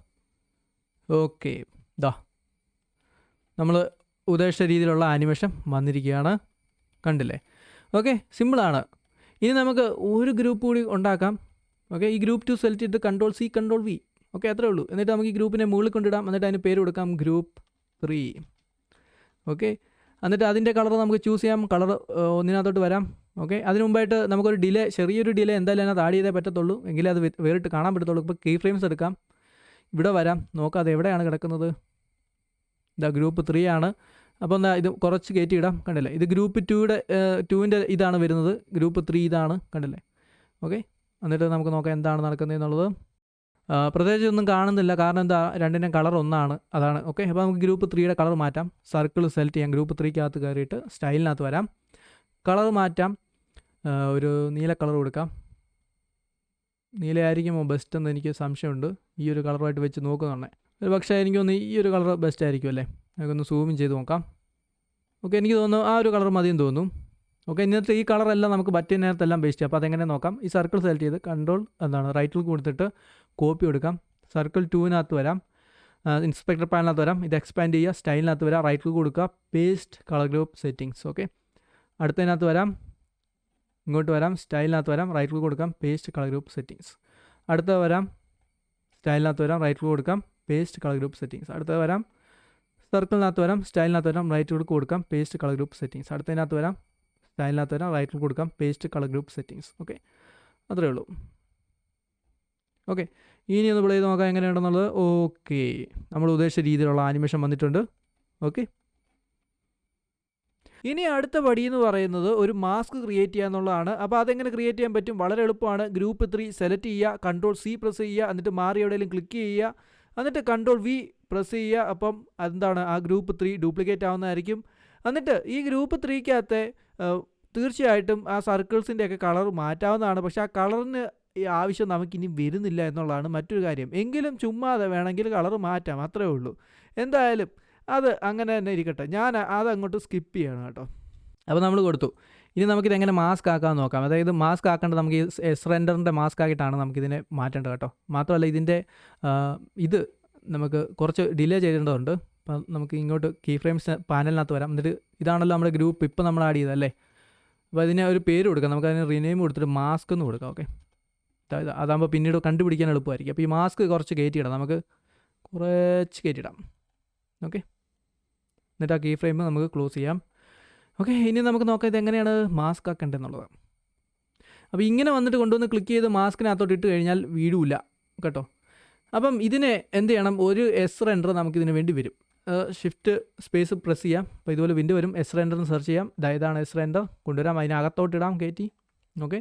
ഓക്കെ ദാ. നമ്മൾ ഉദ്ദേശിച്ച രീതിയിലുള്ള ആനിമേഷൻ വന്നിരിക്കുകയാണ്. കണ്ടില്ലേ? ഓക്കെ സിമ്പിളാണ് ഇനി നമുക്ക് ഒരു ഗ്രൂപ്പ് കൂടി ഉണ്ടാക്കാം. ഓക്കെ ഈ ഗ്രൂപ്പ് ടു സെലക്ട് ചെയ്തിട്ട് control C control V okay അത്രേ ഉള്ളൂ. എന്നിട്ട് നമുക്ക് ഈ ഗ്രൂപ്പിനെ മുകളിൽ കൊണ്ടിടാം. എന്നിട്ട് അതിന് പേര് കൊടുക്കാം ഗ്രൂപ്പ് ത്രീ. ഓക്കെ? എന്നിട്ട് അതിന്റെ കളർ നമുക്ക് ചൂസ് ചെയ്യാം. കളർ ഒന്നിനകത്തോട്ട് വരാം. ഓക്കെ? അതിന് മുമ്പായിട്ട് നമുക്കൊരു ഡിലേ ചെറിയൊരു ഡിലേ എന്തായാലും അതിനകത്ത് ആഡ് ചെയ്തേ പറ്റത്തുള്ളൂ. എങ്കിലേ അത് വേറിട്ട് കാണാൻ പറ്റത്തുള്ളൂ. ഇപ്പോൾ കീ ഫ്രെയിംസ് എടുക്കാം. ഇവിടെ വരാം. നോക്കാം അത് എവിടെയാണ് കിടക്കുന്നത്? ഇതാ ഗ്രൂപ്പ് ത്രീ ആണ്. അപ്പോൾ എന്താ ഇത് കുറച്ച് കയറ്റി ഇടാം. കണ്ടില്ലേ? ഇത് ഗ്രൂപ്പ് ടൂയുടെ ടൂവിന്റെ ഇതാണ് വരുന്നത്. ഗ്രൂപ്പ് ത്രീ ഇതാണ്. കണ്ടില്ലേ? ഓക്കെ? എന്നിട്ട് നമുക്ക് നോക്കാം എന്താണ് നടക്കുന്നത് എന്നുള്ളത് പ്രത്യേകിച്ച് ഒന്നും കാണുന്നില്ല. കാരണം എന്താ? രണ്ടിന്റെയും കളർ ഒന്നാണ്. അതാണ്. ഓക്കെ? അപ്പോൾ നമുക്ക് ഗ്രൂപ്പ് ത്രീയുടെ കളർ മാറ്റാം. സർക്കിൾ സെലക്ട് ചെയ്യാം. ഗ്രൂപ്പ് ത്രീക്കകത്ത് കയറിയിട്ട് സ്റ്റൈലിനകത്ത് വരാം. കളർ മാറ്റാം. ഒരു നീല കളർ കൊടുക്കാം. നീലയായിരിക്കുമോ ബെസ്റ്റ് എന്ന് എനിക്ക് സംശയമുണ്ട്. ഈ ഒരു കളറുമായിട്ട് വെച്ച് നോക്കുന്നുണ്ടേ ഒരു പക്ഷേ എനിക്ക് തോന്നുന്നു ഈ ഒരു കളർ ബെസ്റ്റ് ആയിരിക്കും അല്ലേ? നമുക്കൊന്ന് സൂമിൻ ചെയ്ത് നോക്കാം. ഓക്കെ? എനിക്ക് തോന്നുന്നു ആ ഒരു കളർ മതിയെന്ന് തോന്നുന്നു. ഓക്കെ എന്നിട്ട് ഈ കളറെല്ലാം നമുക്ക് പറ്റിയ നേരത്തെല്ലാം പേസ്റ്റ് അപ്പോൾ അതെങ്ങനെ നോക്കാം? ഈ സർക്കിൾ സെലക്ട് ചെയ്ത് കൺട്രോൾ എന്താണ് റൈറ്റിൽ കൊടുത്തിട്ട് കോപ്പി കൊടുക്കാം. സർക്കിൾ ടൂവിനകത്ത് വരാം. ഇൻസ്പെക്ടർ പാനിനകത്ത് വരാം. ഇത് എക്സ്പാൻഡ് ചെയ്യുക സ്റ്റൈലിനകത്ത് വരാം. റൈറ്റിൽ കൊടുക്കുക paste colour group settings okay അടുത്തതിനകത്ത് വരാം. ഇങ്ങോട്ട് വരാം. സ്റ്റൈലിനകത്ത് വരാം. റൈറ്റിൽ കൊടുക്കാം പേസ്റ്റ് കളർ ഗ്രൂപ്പ് സെറ്റിങ്സ് അടുത്ത വരാം. സ്റ്റൈലിനകത്ത് വരാം. റൈറ്റിൽ കൊടുക്കാം പേസ്റ്റ് കളർ ഗ്രൂപ്പ് സെറ്റിങ്സ് അടുത്ത വരാം. സർക്കിളിനകത്ത് വരാം. സ്റ്റൈലിനകത്ത് വരാം. റൈറ്റ് കൊടുക്കാം പേസ്റ്റ് കളർ ഗ്രൂപ്പ് സെറ്റിങ്സ് അടുത്തതിനകത്ത് വരാം. സ്റ്റൈലിനകത്ത് വരാം റൈറ്റിൽ കൊടുക്കാം paste colour group settings okay അത്രയേ ഉള്ളൂ. ഓക്കെ ഇനി ഒന്ന് പ്ലേ ചെയ്ത് നോക്കാം എങ്ങനെയുണ്ടെന്നുള്ളത്. ഓക്കെ നമ്മൾ ഉദ്ദേശിച്ച രീതിയിലുള്ള ആനിമേഷൻ വന്നിട്ടുണ്ട്. ഓക്കെ ഇനി അടുത്ത പടി എന്ന് പറയുന്നത് ഒരു മാസ്ക് ക്രിയേറ്റ് ചെയ്യുക എന്നുള്ളതാണ്. അപ്പോൾ അതെങ്ങനെ ക്രിയേറ്റ് ചെയ്യാൻ പറ്റും? വളരെ എളുപ്പമാണ്. ഗ്രൂപ്പ് ത്രീ സെലക്ട് ചെയ്യുക കൺട്രോൾ സി പ്രസ് ചെയ്യുക എന്നിട്ട് മാറി എവിടെയെങ്കിലും ക്ലിക്ക് ചെയ്യുക എന്നിട്ട് കൺട്രോൾ വി പ്രസ് ചെയ്യുക. അപ്പം എന്താണ് ആ ഗ്രൂപ്പ് ത്രീ ഡ്യൂപ്ലിക്കേറ്റ് ആവുന്നതായിരിക്കും. എന്നിട്ട് ഈ ഗ്രൂപ്പ് ത്രീക്കകത്തെ തീർച്ചയായിട്ടും ആ സർക്കിൾസിന്റെ ഒക്കെ കളർ മാറ്റാവുന്നതാണ്. പക്ഷെ ആ കളറിന് ഈ ആവശ്യം നമുക്കിനി വരുന്നില്ല എന്നുള്ളതാണ് മറ്റൊരു കാര്യം. എങ്കിലും ചുമ്മാതെ വേണമെങ്കിൽ കളർ മാറ്റാം അത്രേ ഉള്ളൂ. എന്തായാലും അത് അങ്ങനെ തന്നെ ഇരിക്കട്ടെ. ഞാൻ അത് അങ്ങോട്ട് സ്കിപ്പ് ചെയ്യണം കേട്ടോ. അപ്പോൾ നമ്മൾ കൊടുത്തു. ഇനി നമുക്കിത് എങ്ങനെ മാസ്ക് ആക്കാൻ നോക്കാം. അതായത് മാസ്ക് ആക്കേണ്ടത് നമുക്ക് ഈ എസ് റെൻഡറിന്റെ മാസ്ക് ആക്കിയിട്ടാണ് നമുക്കിതിനെ മാറ്റേണ്ടത് കേട്ടോ. മാത്രമല്ല ഇതിന്റെ ഇത് നമുക്ക് കുറച്ച് ഡിലേ ചെയ്തിട്ടുണ്ട് നമുക്ക് ഇങ്ങോട്ട് കീ ഫ്രെയിംസ് പാനലിനകത്ത് വരാം. എന്നിട്ട് ഇതാണല്ലോ നമ്മുടെ ഗ്രൂപ്പ് ഇപ്പോൾ നമ്മൾ ആഡ് ചെയ്തതല്ലേ അപ്പോൾ അതിന് ഒരു പേര് കൊടുക്കാം. നമുക്ക് അതിന് റിനെയിം കൊടുത്തിട്ട് മാസ്ക് എന്ന് കൊടുക്കാം. ഓക്കെ അതാകുമ്പോൾ പിന്നീട് കണ്ടുപിടിക്കാൻ എളുപ്പമായിരിക്കും. അപ്പോൾ ഈ മാസ്ക് കുറച്ച് കയറ്റിയിടാം. നമുക്ക് കുറച്ച് കയറ്റിയിടാം. ഓക്കെ എന്നിട്ട് ആ കീ ഫ്രെയിം നമുക്ക് ക്ലോസ് ചെയ്യാം. ഓക്കെ ഇനി നമുക്ക് നോക്കാം ഇത് എങ്ങനെയാണ് മാസ്ക് ആക്കേണ്ടതെന്നുള്ളത്. അപ്പോൾ ഇങ്ങനെ വന്നിട്ട് കൊണ്ടുവന്ന് ക്ലിക്ക് ചെയ്ത് മാസ്കിനകത്തോട്ട് ഇട്ട് കഴിഞ്ഞാൽ വീടില്ല. കേട്ടോ. അപ്പം ഇതിനെ എന്ത് ചെയ്യണം? ഒരു എസ് റെൻഡർ നമുക്കിതിന് വേണ്ടി വരും. ഷിഫ്റ്റ് സ്പേസ് പ്രസ് ചെയ്യാം. അപ്പോൾ ഇതുപോലെ വിൻഡ് വരും. എസ് റെൻഡർ എന്ന് സെർച്ച് ചെയ്യാം. ഇതായതാണ് എസ് റെൻഡർ കൊണ്ടുവരാം. അതിനകത്തോട്ട് ഇടാം കയറ്റി ഓക്കെ?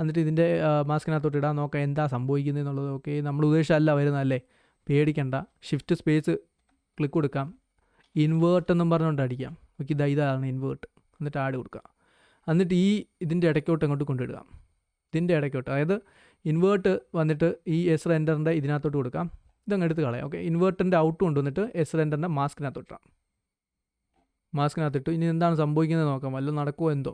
എന്നിട്ട് ഇതിന്റെ മാസ്കിനകത്തോട്ട് ഇടാം. നോക്കാം എന്താ സംഭവിക്കുന്നത് എന്നുള്ളത്. ഓക്കെ? നമ്മൾ ഉദ്ദേശിച്ചല്ല വരുന്നതല്ലേ? പേടിക്കണ്ട. ഷിഫ്റ്റ് സ്പേസ് ക്ലിക്ക് കൊടുക്കാം. ഇൻവേർട്ട് എന്നും പറഞ്ഞുകൊണ്ട് അടിക്കാം ഓക്കെ? ഇതാ ഇതാണ് ഇൻവേർട്ട് എന്നിട്ട് ആഡ് കൊടുക്കാം. എന്നിട്ട് ഈ ഇതിന്റെ ഇടയ്ക്കോട്ട് അങ്ങോട്ട് കൊണ്ടിടുക ഇതിന്റെ ഇടയ്ക്കോട്ട്. അതായത് ഇൻവേർട്ട് വന്നിട്ട് ഈ എസ് റെൻഡറിന്റെ ഇതിനകത്തോട്ട് കൊടുക്കാം. ഇതങ്ങ് എടുത്ത് കളയാം. ഓക്കെ? ഇൻവേർട്ടറിന്റെ ഔട്ട് കൊണ്ടുവന്നിട്ട് എസ് റെൻഡറിന്റെ മാസ്കിനകത്തോട്ട് മാസ്കിനകത്തിട്ടു മാസ്കിനകത്തിട്ട്. ഇനി എന്താണ് സംഭവിക്കുന്നത് നോക്കാം. വല്ലതും നടക്കുമോ എന്തോ.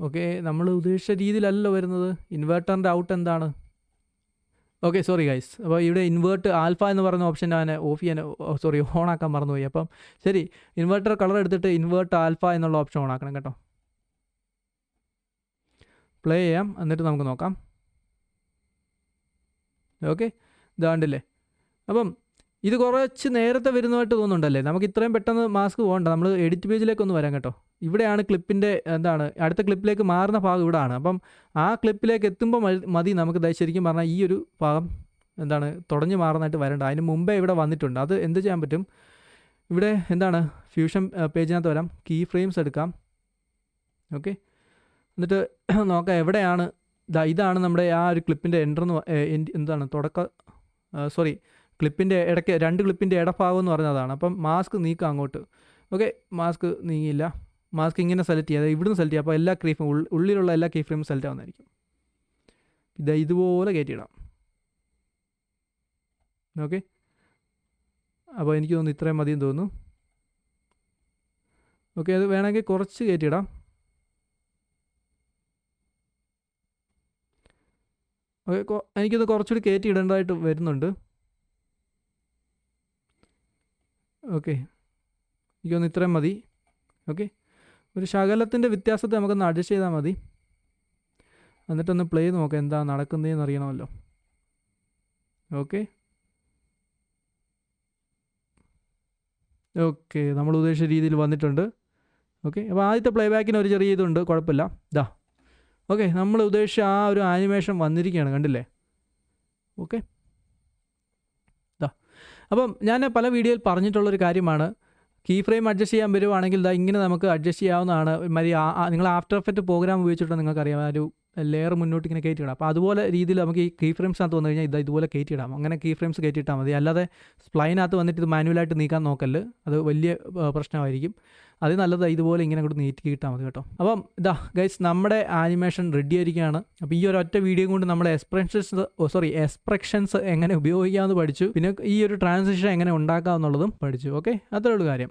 ഓക്കെ? നമ്മൾ ഉദ്ദേശിച്ച രീതിയിലല്ല വരുന്നത്. ഇൻവേർട്ടറിന്റെ ഔട്ട് എന്താണ്? Okay sorry guys. അപ്പോൾ ഇവിടെ ഇൻവേർട്ട് ആൽഫ എന്ന് പറയുന്ന ഓപ്ഷൻ ഞാൻ ഓഫ് ചെയ്യാൻ സോറി ഓൺ ആക്കാൻ മറന്നുപോയി. അപ്പം ശരി ഇൻവേർട്ടർ കളർ എടുത്തിട്ട് ഇൻവേർട്ട് ആൽഫ എന്നുള്ള ഓപ്ഷൻ ഓൺ ആക്കണം കേട്ടോ. പ്ലേ ചെയ്യാം. എന്നിട്ട് നമുക്ക് നോക്കാം. ഓക്കെ? ഇതാണ്ടില്ലേ? അപ്പം ഇത് കുറച്ച് നേരത്തെ വരുന്നതായിട്ട് തോന്നുന്നുണ്ടല്ലേ? നമുക്ക് ഇത്രയും പെട്ടെന്ന് മാസ്ക് പോകണ്ട. നമ്മൾ എഡിറ്റ് പേജിലേക്ക് ഒന്ന് വരാം കേട്ടോ. ഇവിടെയാണ് ക്ലിപ്പിന്റെ എന്താണ് അടുത്ത ക്ലിപ്പിലേക്ക് മാറുന്ന ഭാഗം ഇവിടെയാണ് അപ്പം ആ ക്ലിപ്പിലേക്ക് എത്തുമ്പോൾ മതി- നമുക്ക് ശരിക്കും പറഞ്ഞാൽ ഈ ഒരു ഭാഗം എന്താണ് തുടഞ്ഞു മാറുന്നതായിട്ട് വരേണ്ട. അതിന് മുമ്പേ ഇവിടെ വന്നിട്ടുണ്ട്. അത് എന്ത് ചെയ്യാൻ പറ്റും? ഇവിടെ എന്താണ് ഫ്യൂഷൻ പേജിനകത്ത് വരാം. കീ ഫ്രെയിംസ് എടുക്കാം. ഓക്കെ. എന്നിട്ട് നോക്കാം എവിടെയാണ് ഇതാണ് നമ്മുടെ ആ ഒരു ക്ലിപ്പിന്റെ എന്റർ എന്താണ് തുടക്ക സോറി ക്ലിപ്പിന്റെ ഇടയ്ക്ക് രണ്ട് ക്ലിപ്പിന്റെ ഇടഭാഗം എന്ന് പറഞ്ഞതാണ് അപ്പം മാസ്ക് നീക്കാം അങ്ങോട്ട്. ഓക്കെ മാസ്ക് നീങ്ങിയില്ല. മാസ്ക് ഇങ്ങനെ സെലക്ട് ചെയ്യുക ഇവിടുന്ന് സെലക്ട് ചെയ്യുക അപ്പോൾ എല്ലാ ക്രീഫും ഉള്ളിലുള്ള എല്ലാ കീ ഫ്രെയിമും സെലക്ട് ആവുന്നതായിരിക്കും. ഇത് ഇതുപോലെ കയറ്റിയിടാം. ഓക്കെ. അപ്പോൾ എനിക്ക് തോന്നുന്നു ഇത്രയും മതിയെന്ന് തോന്നുന്നു. ഓക്കെ അത് വേണമെങ്കിൽ കുറച്ച് കയറ്റിയിടാം. ഓക്കെ എനിക്കത് കുറച്ചുകൂടി കയറ്റി ഇടേണ്ടതായിട്ട് വരുന്നുണ്ട്. ഓക്കെ. എനിക്കൊന്ന് ഇത്രയും മതി. ഓക്കെ. ഒരു ശകലത്തിന്റെ വ്യത്യാസത്തെ നമുക്കൊന്ന് അഡ്ജസ്റ്റ് ചെയ്താൽ മതി. എന്നിട്ടൊന്ന് പ്ലേ നോക്കാം എന്താ നടക്കുന്നതെന്ന് അറിയണമല്ലോ. ഓക്കെ. ഓക്കെ നമ്മൾ ഉദ്ദേശിച്ച രീതിയിൽ വന്നിട്ടുണ്ട്. ഓക്കെ അപ്പോൾ ആദ്യത്തെ പ്ലേ ബാക്കിന് ഒരു ചെറിയ ഇതുണ്ട്. കുഴപ്പമില്ല. ഇതാ ഓക്കെ നമ്മൾ ഉദ്ദേശിച്ച ആ ഒരു ആനിമേഷൻ വന്നിരിക്കുകയാണ് കണ്ടില്ലേ? ഓക്കെ. അപ്പം ഞാൻ പല വീഡിയോയിൽ പറഞ്ഞിട്ടുള്ളൊരു കാര്യമാണ്. കീ ഫ്രെയിം അഡ്ജസ്റ്റ് ചെയ്യാൻ വരുവാണെങ്കിൽ ഇങ്ങനെ നമുക്ക് അഡ്ജസ്റ്റ് ചെയ്യാവുന്നതാണ്. മതി നിങ്ങൾ ആഫ്റ്റർ എഫക്റ്റ് പ്രോഗ്രാം ഉപയോഗിച്ചിട്ട് നിങ്ങൾക്കറിയാം. ആ ഒരു ലെയർ മുന്നോട്ട് ഇങ്ങനെ കയറ്റിയിടാം. അപ്പോൾ അതുപോലെ രീതിയിൽ നമുക്ക് ഈ കീ ഫ്രെയിംസിനകത്ത് വന്നു കഴിഞ്ഞാൽ ഇത് ഇതുപോലെ കയറ്റിയിടാം. അങ്ങനെ കീ ഫ്രെയിംസ് കയറ്റിയിട്ടാൽ മതി. അല്ലാതെ സ്പ്ലൈനകത്ത് വന്നിട്ട് ഇത് മാനുവലായിട്ട് നീക്കാൻ നോക്കല്ല് അത് വലിയ പ്രശ്നമായിരിക്കും. അത് നല്ലത് ഇതുപോലെ ഇങ്ങനെ അങ്ങോട്ട് നീട്ടി കിട്ടാൽ മതി കേട്ടോ. അപ്പം ഇതാ ഗൈസ് നമ്മുടെ ആനിമേഷൻ റെഡി ആയിരിക്കുകയാണ്. അപ്പോൾ ഈ ഒരു ഒറ്റ വീഡിയോ കൊണ്ട് നമ്മൾ എക്സ്പ്രഷൻസ് സോറി എക്സ്പ്രഷൻസ് എങ്ങനെ ഉപയോഗിക്കാമെന്ന് പഠിച്ചു. പിന്നെ ഈ ഒരു ട്രാൻസിഷൻ എങ്ങനെ ഉണ്ടാക്കാമെന്നുള്ളതും പഠിച്ചു. ഓക്കെ? അത്രേ കാര്യം.